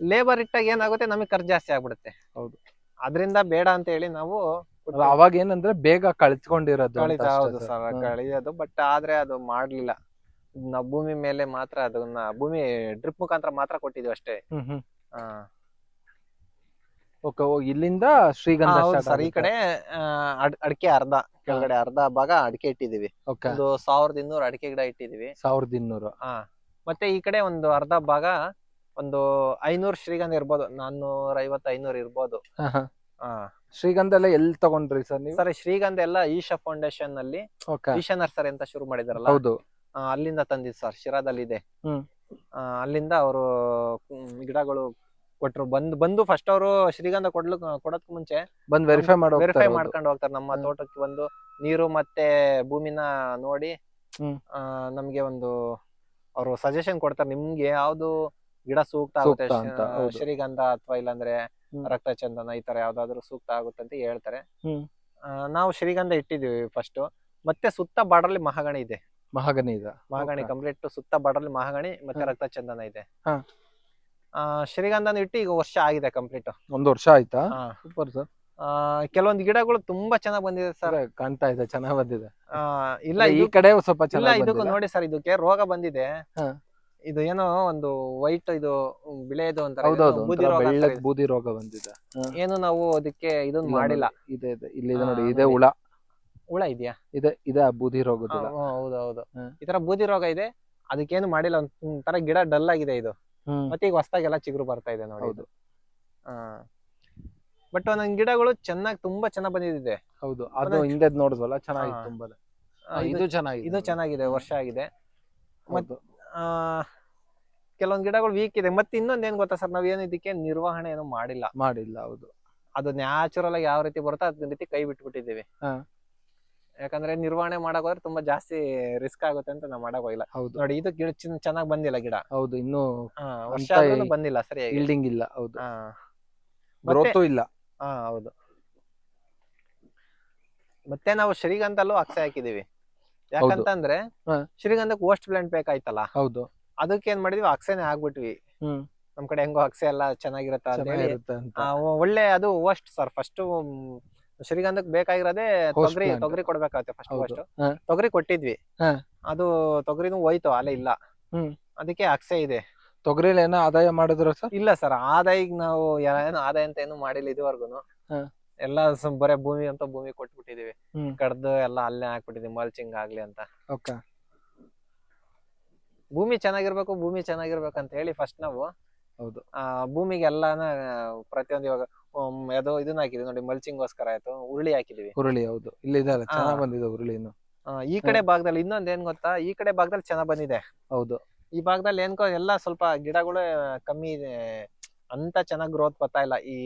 ಲೇಬರ್ ಇಟ್ಟಾಗ ಏನಾಗುತ್ತೆ ನಮಗೆ ಖರ್ಚು ಜಾಸ್ತಿ ಆಗ್ಬಿಡುತ್ತೆ ಹೌದು. ಅದರಿಂದ ಬೇಡ ಅಂತ ಹೇಳಿ ನಾವು ಅವಾಗ ಏನಂದ್ರೆ ಬೇಗ ಕಳ್ತ್ಕೊಂಡಿರೋದು ಅಂತ ಕಳಿತ ಅಷ್ಟೇ ಹೌದು sir. Sir hmm. ಕಳಿಯೋದು ಬಟ್ ಆದ್ರೆ ಅದು ಮಾಡ್ಲಿಲ್ಲ ನಾವು ಭೂಮಿ ಮೇಲೆ ಮಾತ್ರ ಅದನ್ನ ಭೂಮಿ ಡ್ರಿಪ್ ಮುಖಾಂತರ ಮಾತ್ರ ಕೊಟ್ಟಿದ್ವಿ ಅಷ್ಟೇ ಹ್ಮ್ ಹ್ಮ್ ಆ. ಓಕೆ ಇಲ್ಲಿಂದ ಶ್ರೀಗಂಧ ಸರ್ ಈ ಕಡೆ ಅಡಿಕೆ ಅರ್ಧ ಕೆಳಗಡೆ ಅರ್ಧ ಭಾಗ ಅಡಿಕೆ ಇಟ್ಟಿದೀವಿ ಓಕೆ. ಒಂದು ಸಾವಿರದ ಇನ್ನೂರು ಅಡಿಕೆ ಗಿಡ ಇಟ್ಟಿದೀವಿ ಸಾವಿರದ ಇನ್ನೂರು. ಹಾ. ಮತ್ತೆ ಈ ಕಡೆ ಒಂದು ಅರ್ಧ ಭಾಗ ಒಂದು ಐನೂರು ಶ್ರೀಗಂಧ ಇರ್ಬೋದು ನಾನ್ನೂರ ಐವತ್ತು ಐನೂರು ಇರ್ಬೋದು. ಹಾ ಶ್ರೀಗಂಧ ಎಲ್ಲ ಎಲ್ಲಿ ತಗೊಂಡ್ರಿ ಸರ್ ನೀವು? ಸರ್ ಶ್ರೀಗಂಧ ಎಲ್ಲ ಈಶಾ ಫೌಂಡೇಶನ್ನಲ್ಲಿ ಓಕೆ. ಈಶಾ ನರ್ಸರಿ ಅಂತ ಶುರು ಮಾಡಿದಾರಲ್ಲ? ಹೌದು. ಆ, ಅಲ್ಲಿಂದ ತಂದಿದ್ ಸರ್ ಶಿರಾದಲ್ಲಿ ಇದೆ. ಹ್ಮ್. ಆ, ಅಲ್ಲಿಂದ ಅವರು ಗಿಡಗಳು ಕೊಟ್ರು ಬಂದು ಬಂದು ಫಸ್ಟ್ ಅವರು ಶ್ರೀಗಂಧ ಕೊಡ್ಲು ಕೊಡೋದಕ್ ಮುಂಚೆ ಬಂದ್ ವೆರಿಫೈ ಮಾಡೋ ವೆರಿಫೈ ಮಾಡ್ಕೊಂಡು ಹೋಗ್ತಾರೆ ನಮ್ಮ ಹ್ಮ್. ತೋಟಕ್ಕೆ ಬಂದು ನೀರು ಮತ್ತೆ ಭೂಮಿನ ನೋಡಿ ಹ್ಮ್. ಆ, ನಮ್ಗೆ ಒಂದು ಅವರು ಸಜೆಷನ್ ಕೊಡ್ತಾರೆ ನಿಮ್ಗೆ ಯಾವ್ದು ಗಿಡ ಸೂಕ್ತ ಆಗುತ್ತೆ ಸೂಕ್ತ ಅಂತ, ಶ- ಹೌದು. ಶ್ರೀಗಂಧ ಅಥವಾ ಇಲ್ಲಾಂದ್ರೆ ಹ್ಮ್. ರಕ್ತಚಂದನ ಈ ತರ ಯಾವ್ದಾದ್ರು ಸೂಕ್ತ ಆಗುತ್ತೆ ಅಂತ ಹೇಳ್ತಾರೆ ಹ್ಮ್. ಆ, ನಾವು ಶ್ರೀಗಂಧ ಇಟ್ಟಿದೀವಿ ಫಸ್ಟ್ ಮತ್ತೆ ಸುತ್ತ ಬಾರ್ಡರ್ಲಿ ಮಹಾಗಣಿ ಇದೆ ಮಹಾಗನಿ ಇದೆ ಮಹಾಗಣಿ ಕಂಪ್ಲೀಟ್ ಸುತ್ತ ಬಾರ್ಡರ್ಲಿ ಮಹಾಗಣಿ ಮತ್ತೆ ರಕ್ತ ರಕ್ತಚಂದನ ಇದೆ ಹಾ. ಆ ಶ್ರೀಗಂಧನ ಇಟ್ಟು ಈಗ ವರ್ಷ ಆಗಿದೆ ಕಂಪ್ಲೀಟ್ ಒಂದು ವರ್ಷ ಆಯ್ತಾ? ಸೂಪರ್ ಸರ್ ಕೆಲವೊಂದು ಗಿಡಗಳು ತುಂಬಾ ಚೆನ್ನಾಗ್ ಬಂದಿದೆ ಸರ್ ಕಾಣ್ತಾ ಇದೆ ಚೆನ್ನಾಗ್ ಬಂದಿದೆ. ಇಲ್ಲ ಈ ಇದು ಕಡೆ ಸ್ವಲ್ಪ ಇಲ್ಲ ಚೆನ್ನಾಗಿ ಇದಕ್ಕೂ ನೋಡಿ ಸರ್ ಇದಕ್ಕೆ ರೋಗ ಬಂದಿದೆ. ಹಾ. ಇದು ಏನೋ ಒಂದು ವೈಟ್ ಇದು ಬಿಳೆದು ಅಂತ ಹೌದೌದು ಬೂದಿ ಒಂಥರ ರೋಗ ಅಂತಾರೆ ಬೆಳ್ಳಗ್ ಬೂದಿ ರೋಗ ಬಂದಿದೆ. ಏನು ನಾವು ಅದಕ್ಕೆ ಇದನ್ನ ಮಾಡಿಲ್ಲ. ಇದೆ ಇದೆ. ಇಲ್ಲಿ ಇದೆ ಹಾ, ನೋಡಿ ಇದೆ ನೋಡಿ. ಹುಳ. ಹುಳ ಇದೆಯಾ? ಇದೆ ಇದೆ ಆ ಬೂದಿ ರೋಗದ ಹುಳ. ಹೌದು ಹೌದು ಹ್ಮ್. ಈ ತರ ಬೂದಿ ರೋಗ ಇದೆ ಅದಕ್ಕೇನು ಮಾಡಿಲ್ಲ ಒಂಥರ ಗಿಡ ಡಲ್ ಆಗಿದೆ ಇದು. ಮತ್ತೆ ಈಗ ಹೊಸದಾಗೆಲ್ಲ ಚಿಗುರು ಬರ್ತಾ ಇದೆ ನೋಡಿ ಹೌದು. ಬಟ್ ಒಂದೊಂದ್ ಗಿಡಗಳು ಚೆನ್ನಾಗಿ ತುಂಬಾ ಚೆನ್ನಾಗ್ ಬಂದಿದೆ. ಹೌದು. ಅದು ಹಿಂದೆ ನೋಡಿದ್ವಲ್ಲ ಚೆನ್ನಾಗಿತ್ತು ತುಂಬಾ ಇದು ಇದು ಚೆನ್ನಾಗಿದೆ. ಇದು ಚೆನ್ನಾಗಿದೆ ವರ್ಷ ಆಗಿದೆ. ಮತ್ತೆ ಆ ಕೆಲವೊಂದ್ ಗಿಡಗಳು ವೀಕ್ ಇದೆ. ಮತ್ತೆ ಇನ್ನೊಂದ್ ಏನ್ ಗೊತ್ತಾ ಸರ್ ನಾವ್ ಏನು ಇದಕ್ಕೆ ನಿರ್ವಹಣೆ ಏನು ಮಾಡಿಲ್ಲ. ಮಾಡಿಲ್ಲ ಹೌದು. ಅದು ನ್ಯಾಚುರಲ್ ಆಗಿ ಯಾವ ರೀತಿ ಬರುತ್ತೋ ಅದ್ ರೀತಿ ಕೈ ಬಿಟ್ಬಿಟ್ಟಿದ್ದೀವಿ. ಯಾಕಂದ್ರೆ ನಿರ್ವಹಣೆ ಮಾಡಕ್ ಹೋದ್ರೆ ತುಂಬಾ ಜಾಸ್ತಿ ರಿಸ್ಕ್ ಆಗುತ್ತೆ ಅಂತ ನಾವು ಮಾಡಕ್ ಹೋಗಿಲ್ಲ. ಹೌದು. ನೋಡಿ ಇದು ಗಿಡ ಚೆನ್ನಾಗಿ ಬಂದಿಲ್ಲ ಗಿಡ. ಹೌದು ಇನ್ನು ಹಾ, ವರ್ಷ ಅಂತ ಆದ್ರೂನು ಬಂದಿಲ್ಲ ಸರಿಯಾಗಿ. ಬಿಲ್ಡಿಂಗ್ ಇಲ್ಲ ಹೌದು. ಹಾ. ಮತ್ತೆ ಗ್ರೋತು ಇಲ್ಲ. ಹಾ ಹೌದು. ಮತ್ತೆ ನಾವು ಶ್ರೀಗಂಧಲ್ಲೂ ಅಕ್ಸೆ ಹಾಕಿದೀವಿ. ಯಾಕಂತಂದ್ರೆ ಹಾ. ಶ್ರೀಗಂಧಕ್ಕೆ ಓಸ್ಟ್ ಪ್ಲಾಂಟ್ ಬೇಕಾಯ್ತಲ್ಲ? ಹೌದು. ಅದಕ್ಕೆ ಏನ್ ಮಾಡಿದ್ವಿ? ಅಕ್ಸೆನೆ ಹಾಕ್ಬಿಟ್ವಿ. ಹ್ಮ್. ನಮ್ ಕಡೆ ಹೆಂಗೋ ಅಕ್ಸೆ ಎಲ್ಲ ಚೆನ್ನಾಗಿರತ್ತ ಅಂತ ಹೇಳಿ. ಚೆನ್ನಾಗಿರುತ್ತೆ ಅಂತ. ಆ, ಒ- ಒಳ್ಳೆ ಅದು ಓಸ್ಟ್ ಸರ್ ಫಸ್ಟ್ ಶ್ರೀಗಂಧಕ್ ಬೇಕಾಗಿರೋದೇ Host ತೊಗರಿ plant. ತೊಗರಿ ಕೊಡ್ಬೇಕಾಗತ್ತೆ ಫಸ್ಟ್ ಹೌದು ಫಸ್ಟ್ ಹಾ. ತೊಗರಿ ಕೊಟ್ಟಿದ್ವಿ ಹಾ. ಅದು ತೊಗರಿನೂ ಹೋಯ್ತು ಅಲೆ ಇಲ್ಲ ಹ್ಮ್. ಅದಕ್ಕೆ ಅಕ್ಸೆ ಇದೆ ತೊಗರಿಲಿ ಏನೋ ಆದಾಯ ಮಾಡಿದ್ರ ಸರ್ ಇಲ್ಲ ಸರ್ ಆದಾಯ ನಾವು ಯಾ- ಏನು ಆದಾಯ ಅಂತ ಏನು ಮಾಡಿಲ್ಲ ಇದುವರೆಗೂ ಹಾ. ಎಲ್ಲ ಸುಮ್ ಬರೇ ಭೂಮಿ ಅಂತ ಭೂಮಿ ಕೊಟ್ಬಿಟ್ಟಿದೀವಿ ಹ್ಮ್. ಕಡ್ದು ಎಲ್ಲ ಅಲ್ಲೇ ಹಾಕ್ಬಿಟ್ಟಿದೀವಿ ಮಲ್ಚಿಂಗ್ ಆಗ್ಲಿ ಅಂತ ಓಕೆ ಭೂಮಿ ಚೆನ್ನಾಗಿರ್ಬೇಕು ಭೂಮಿ ಚೆನ್ನಾಗಿರ್ಬೇಕು ಅಂತ ಹೇಳಿ ಫಸ್ಟ್ ನಾವು ಹೌದು ಆ ಭೂಮಿಗೆ ಎಲ್ಲಾನ ಪ್ರತಿಯೊಂದು ಇವಾಗ ಯಾವ್ದೋ ಇದನ್ನ ಹಾಕಿದ್ವಿ ನೋಡಿ ಮಲ್ಚಿಂಗೋಸ್ಕರ ಆಯ್ತು. ಉರುಳಿ ಹಾಕಿದೀವಿ. ಹುರುಳಿ ಹೌದು. ಇಲ್ಲಿ ಇದೆ ಹಾ. ಚೆನ್ನಾಗ್ ಬಂದಿದೆ ಹುರುಳಿನು ಆ, ಈ ಕಡೆ ಭಾಗದಲ್ಲಿ ಇನ್ನೊಂದ್ ಏನ್ ಗೊತ್ತಾ? ಈ ಕಡೆ ಭಾಗದಲ್ಲಿ ಚೆನ್ನಾಗ್ ಬಂದಿದೆ. ಹೌದು. ಈ ಭಾಗದಲ್ಲಿ ಏನ್ಕೋ ಎಲ್ಲ ಸ್ವಲ್ಪ ಗಿಡಗಳು ಕಮ್ಮಿ ಇದೆ. ಅಂತ ಚೆನ್ನಾಗ್ ಗ್ರೋತ್ ಬರ್ತಾ ಇಲ್ಲ ಈ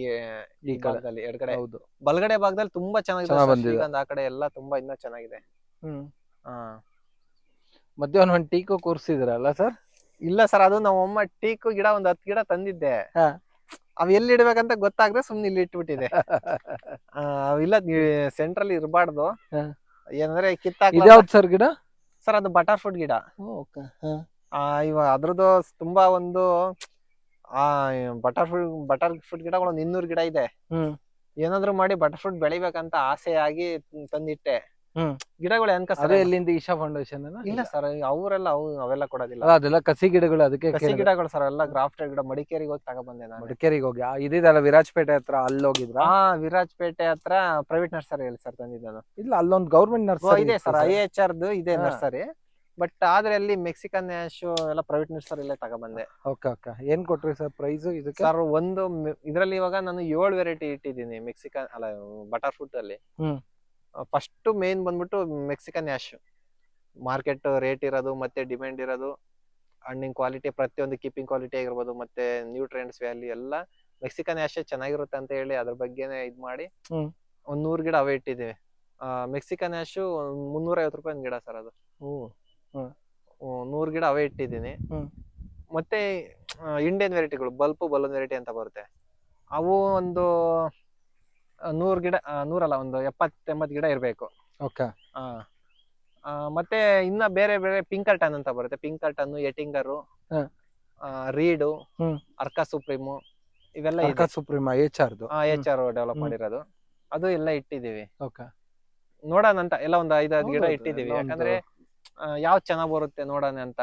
ಈ ಈ ಕಡೆ. ಭಾಗದಲ್ಲಿ ಎಡಗಡೆ. ಹೌದು. ಬಲಗಡೆ ಭಾಗದಲ್ಲಿ ತುಂಬಾ ಚೆನ್ನಾಗಿದೆ ಚೆನ್ನಾಗ್ ಸರ್, ಬಂದಿದೆ. ಶ್ರೀಗಂಧ. ಆ ಕಡೆ ಎಲ್ಲ ತುಂಬಾ ಇನ್ನೂ ಚೆನ್ನಾಗಿದೆ. ಹ್ಮ್. ಹಾ. ಮಧ್ಯಾಹ್ನ ಒಂದ್ ಟೀಕು ಕೂರ್ಸಿದ್ರಲ್ಲ ಸರ್? ಇಲ್ಲ ಸರ್ ಅದು ನಮ್ಮ ಅಮ್ಮ ಟೀಕು ಗಿಡ ಒಂದ್ ಹತ್ತು ಗಿಡ ತಂದಿದ್ದೆ. ಹಾ. ಅವ್ ಎಲ್ಲಿ ಇಡ್ಬೇಕಂತ ಗೊತ್ತಾಗದೆ ಸುಮ್ನೆ ಇಲ್ಲಿ ಇಟ್ಬಿಟ್ಟಿದೆ. ಆ, ಅವಿಲ್ಲ ಸೆಂಟ್ರಲ್ ಇರಬಾರ್ದು. ಹಾ. ಏನಂದ್ರೆ ಕಿತ್ತಾಕ ಇದ್ಯಾವ್ದು ಸರ್ ಗಿಡ? ಸರ್ ಅದು ಬಟರ್ ಫ್ರೂಟ್ ಗಿಡ. ಓಕೆ. ಆ ಇವ ಅದ್ರದ್ದು ತುಂಬಾ ಒಂದು ಆ ಬಟರ್ ಫ್ರೂಟ್ ಬಟರ್ ಫ್ರೂಟ್ ಗಿಡ ಒಂದ್ ಇನ್ನೂರು ಗಿಡ ಇದೆ. ಹ್ಮ್. ಏನಾದ್ರು ಮಾಡಿ ಬಟರ್ ಫ್ರೂಟ್ ಬೆಳಿಬೇಕಂತ ಆಸೆ ಆಗಿ ತಂದಿಟ್ಟೆ. ಹ್ಮ್. ಗಿಡಗಳು ಏನ್ ಅದೇ ಎಲ್ಲಿಂದ ಈಶಾ ಫೌಂಡೇಶನ್ ಇಲ್ಲ ಸರ್ ಅವರೆಲ್ಲ ಅವು ಅವೆಲ್ಲ ಕೊಡೋದಿಲ್ಲ. ಅದೆಲ್ಲ ಕಸಿ ಗಿಡಗಳು ಅದಕ್ಕೆ ಕಸಿ ಗಿಡಗಳು ಸರ್ ಎಲ್ಲ ಗ್ರಾಫ್ಟೆಡ್ ಗಿಡ ಮಡಿಕೇರಿಗೆ ಹೋಗಿ ತಗೊಬಂದೆ ನಾನು. ಮಡಿಕೇರಿಗೆ ಹೋಗಿ. ಇದಿದಲ್ಲ ವಿರಾಜಪೇಟೆ ಹತ್ರ ಅಲ್ಲಿ ಹೋಗಿದ್ರ? ಹಾ ವಿರಾಜ್ಪೇಟೆ ಹತ್ರ ಪ್ರೈವೇಟ್ ನರ್ಸರಿ ಅಲ್ಲಿ ಸರ್ ತಂದಿದ್ದಾನ ನಾನು. ಇಲ್ಲ ಅಲ್ಲೊಂದು ಗೌರ್ಮೆಂಟ್ ನರ್ಸರಿ ಇದೆ ಸರ್ ಐ ಎಚ್ ಆರ್ದು ಇದೆ ನರ್ಸರಿ. ಬಟ್ ಆದ್ರೆ ಅಲ್ಲಿ ಮೆಕ್ಸಿಕನ್ ನ್ಯಾಶು ಎಲ್ಲ ಪ್ರೈವೇಟ್ ನರ್ಸರಿಲೇ ತಗೊಬಂದೆ. Okay okay. ಏನ್ ಕೊಟ್ರಿ ಸರ್ ಪ್ರೈಸ್ ಇದಕ್ಕೆ? ಸರ್ ಒಂದು ಇದರಲ್ಲಿ ಇವಾಗ ನಾನು ಏಳು ವೆರೈಟಿ ಇಟ್ಟಿದ್ದೀನಿ ಮೆಕ್ಸಿಕನ್ ಅಲ್ಲ ಬಟರ್ ಫ್ರೂಟ್ ಅಲ್ಲಿ ಹ್ಮ್. ಫಸ್ಟ್ ಮೇನ್ ಬಂದ್ಬಿಟ್ಟು ಮೆಕ್ಸಿಕನ್ ಯಾಶ್ ಮಾರ್ಕೆಟ್ ರೇಟ್ ಇರೋದು ಮತ್ತೆ ಡಿಮ್ಯಾಂಡ್ ಇರೋದು ಹಣ್ಣಿನ ಕ್ವಾಲಿಟಿ ಪ್ರತಿಯೊಂದು ಕೀಪಿಂಗ್ ಕ್ವಾಲಿಟಿ ಆಗಿರ್ಬೋದು ಮತ್ತೆ ನ್ಯೂಟ್ರಿಯೆಂಟ್ಸ್ ವ್ಯಾಲ್ಯೂ ಎಲ್ಲ ಮೆಕ್ಸಿಕನ್ ಯಾಶ್ ಚೆನ್ನಾಗಿರುತ್ತೆ ಅಂತ ಹೇಳಿ ಅದ್ರ ಬಗ್ಗೆನೇ ಇದ್ ಮಾಡಿ. ಒಂದ್ ನೂರ್ ಗಿಡ ಅವೇ ಇಟ್ಟಿದ್ದೀವಿ. ಮೆಕ್ಸಿಕನ್ ಯಾಶು ಮುನ್ನೂರ ಐವತ್ತು ರೂಪಾಯಿ ಒಂದ್ ಗಿಡ ಸರ್ ಅದು. ನೂರು ಗಿಡ ಅವೇ ಇಟ್ಟಿದ್ದೀನಿ. ಮತ್ತೆ ಇಂಡಿಯನ್ ವೆರೈಟಿಗಳು ಬಲ್ಪು ಬಲೂನ್ ವೆರೈಟಿ ಅಂತ ಬರುತ್ತೆ. ಅವು ಒಂದು ನೂರ್ ಗಿಡ ಆ, ನೂರಲ್ಲ ಒಂದು ಎಪ್ಪತ್ ಎಂಬತ್ ಗಿಡ ಇರ್ಬೇಕು. ಓಕೆ ಮತ್ತೆ ಇನ್ನ ಬೇರೆ ಬೇರೆ ಪಿಂಕರ್ಟನ್ ಅಂತ ಬರುತ್ತೆ. ಪಿಂಕರ್ಟನ್ ಎಟಿಂಗರು ಹ. ರೀಡು ಹ್ಮ್. ಅರ್ಕ ಸುಪ್ರೀಮು ಇವೆಲ್ಲ ಇದೆ. ಅರ್ಕ ಸುಪ್ರೀಮ ಎಚ್ ಆರ್ದು. ಎಚ್ ಆರ್ ಡೆವಲಪ್ ಹ್ಮ್. ಮಾಡಿರೋದು. ಅದು ಎಲ್ಲ ಇಟ್ಟಿದೀವಿ ಓಕೆ ನೋಡೋಣ ಅಂತ ಎಲ್ಲ ಒಂದು ಐದಾರು ಗಿಡ ಹೌದೌದು, ಇಟ್ಟಿದೀವಿ ಎಲ್ಲ ಒಂದು- ಯಾಕಂದ್ರೆ ಯಾವ್ದು ಚೆನ್ನಾಗ್ ಬರುತ್ತೆ ನೋಡೋಣ ಅಂತ.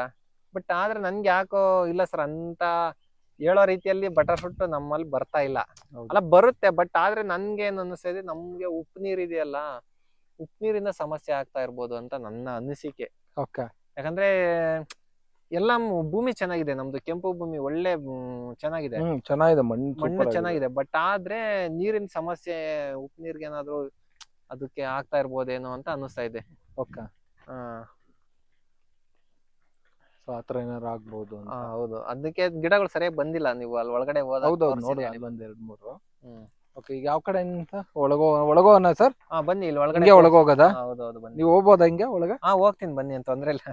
ಬಟ್ ಆದ್ರೆ ನನ್ಗೆ ಯಾಕೋ ಇಲ್ಲ ಸರ್ ಅಂತ ಹೇಳೋ ರೀತಿಯಲ್ಲಿ ಬಟರ್ ಫ್ರೂಟ್ ನಮ್ಮಲ್ಲಿ ಬರ್ತಾ ಇಲ್ಲ. ಅಲ್ಲ ಬರುತ್ತೆ ಬಟ್ ಆದ್ರೆ ನನ್ಗೆ ಏನ್ ಅನಿಸ್ತಿದೆ ನಮ್ಗೆ ಉಪ್ಪು ನೀರ್ ಇದೆಯಲ್ಲ ಉಪ್ಪು ನೀರಿಂದ ಸಮಸ್ಯೆ ಆಗ್ತಾ ಇರ್ಬೋದು ಅಂತ ನನ್ನ ಅನಿಸಿಕೆ. ಓಕೆ ಯಾಕಂದ್ರೆ ಎಲ್ಲ ಭೂಮಿ ಚೆನ್ನಾಗಿದೆ ನಮ್ದು ಕೆಂಪು ಭೂಮಿ ಒಳ್ಳೆ ಚೆನ್ನಾಗಿದೆ. ಚೆನ್ನಾಗಿದೆ ಮಣ್ಣು ಚೆನ್ನಾಗಿದೆ ಬಟ್ ಆದ್ರೆ ನೀರಿನ ಸಮಸ್ಯೆ ಉಪ್ಪು ನೀರ್ಗೆ ಏನಾದ್ರು ಅದಕ್ಕೆ ಆಗ್ತಾ ಇರ್ಬೋದೇನೋ ಅಂತ ಅನಿಸ್ತಾ ಇದೆ. ಓಕೆ ಆ, ಏನಾರು ಆಗ್ಬೋದು ಅಂತ. ಹೌದು. ಅದಕ್ಕೆ ಗಿಡಗಳು ಸರಿಯಾಗಿ ಬಂದಿಲ್ಲ. ನೀವು ಅಲ್ಲಿ ಒಳಗಡೆ ಹೋದ ಹೌದೌದು ನೋಡಿ ಅಲ್ಲಿ ಬಂದ ಎರಡ್ ಮೂರು. ಹ್ಮ್. ಓಕೆ ಈಗ ಯಾವ ಕಡೆ ಅಂತ? ಒಳಗೋ ಒಳಗೋನ ಸರ್? ಹಾ ಬನ್ನಿ ಇಲ್ಲಿ ಒಳಗಡೆ ಹಿಂಗೆ ಒಳಗೋಗದ? ಹೌದು ಹೌದೌದು ಬನ್ನಿ. ನೀವು ಹೋಗ್ಬೋದಾ ಹಿಂಗೆ ಒಳಗೆ? ಹಾ ಹೋಗ್ತೀನಿ ಬನ್ನಿ ಅಂತ ತೊಂದ್ರೆ ಇಲ್ಲ.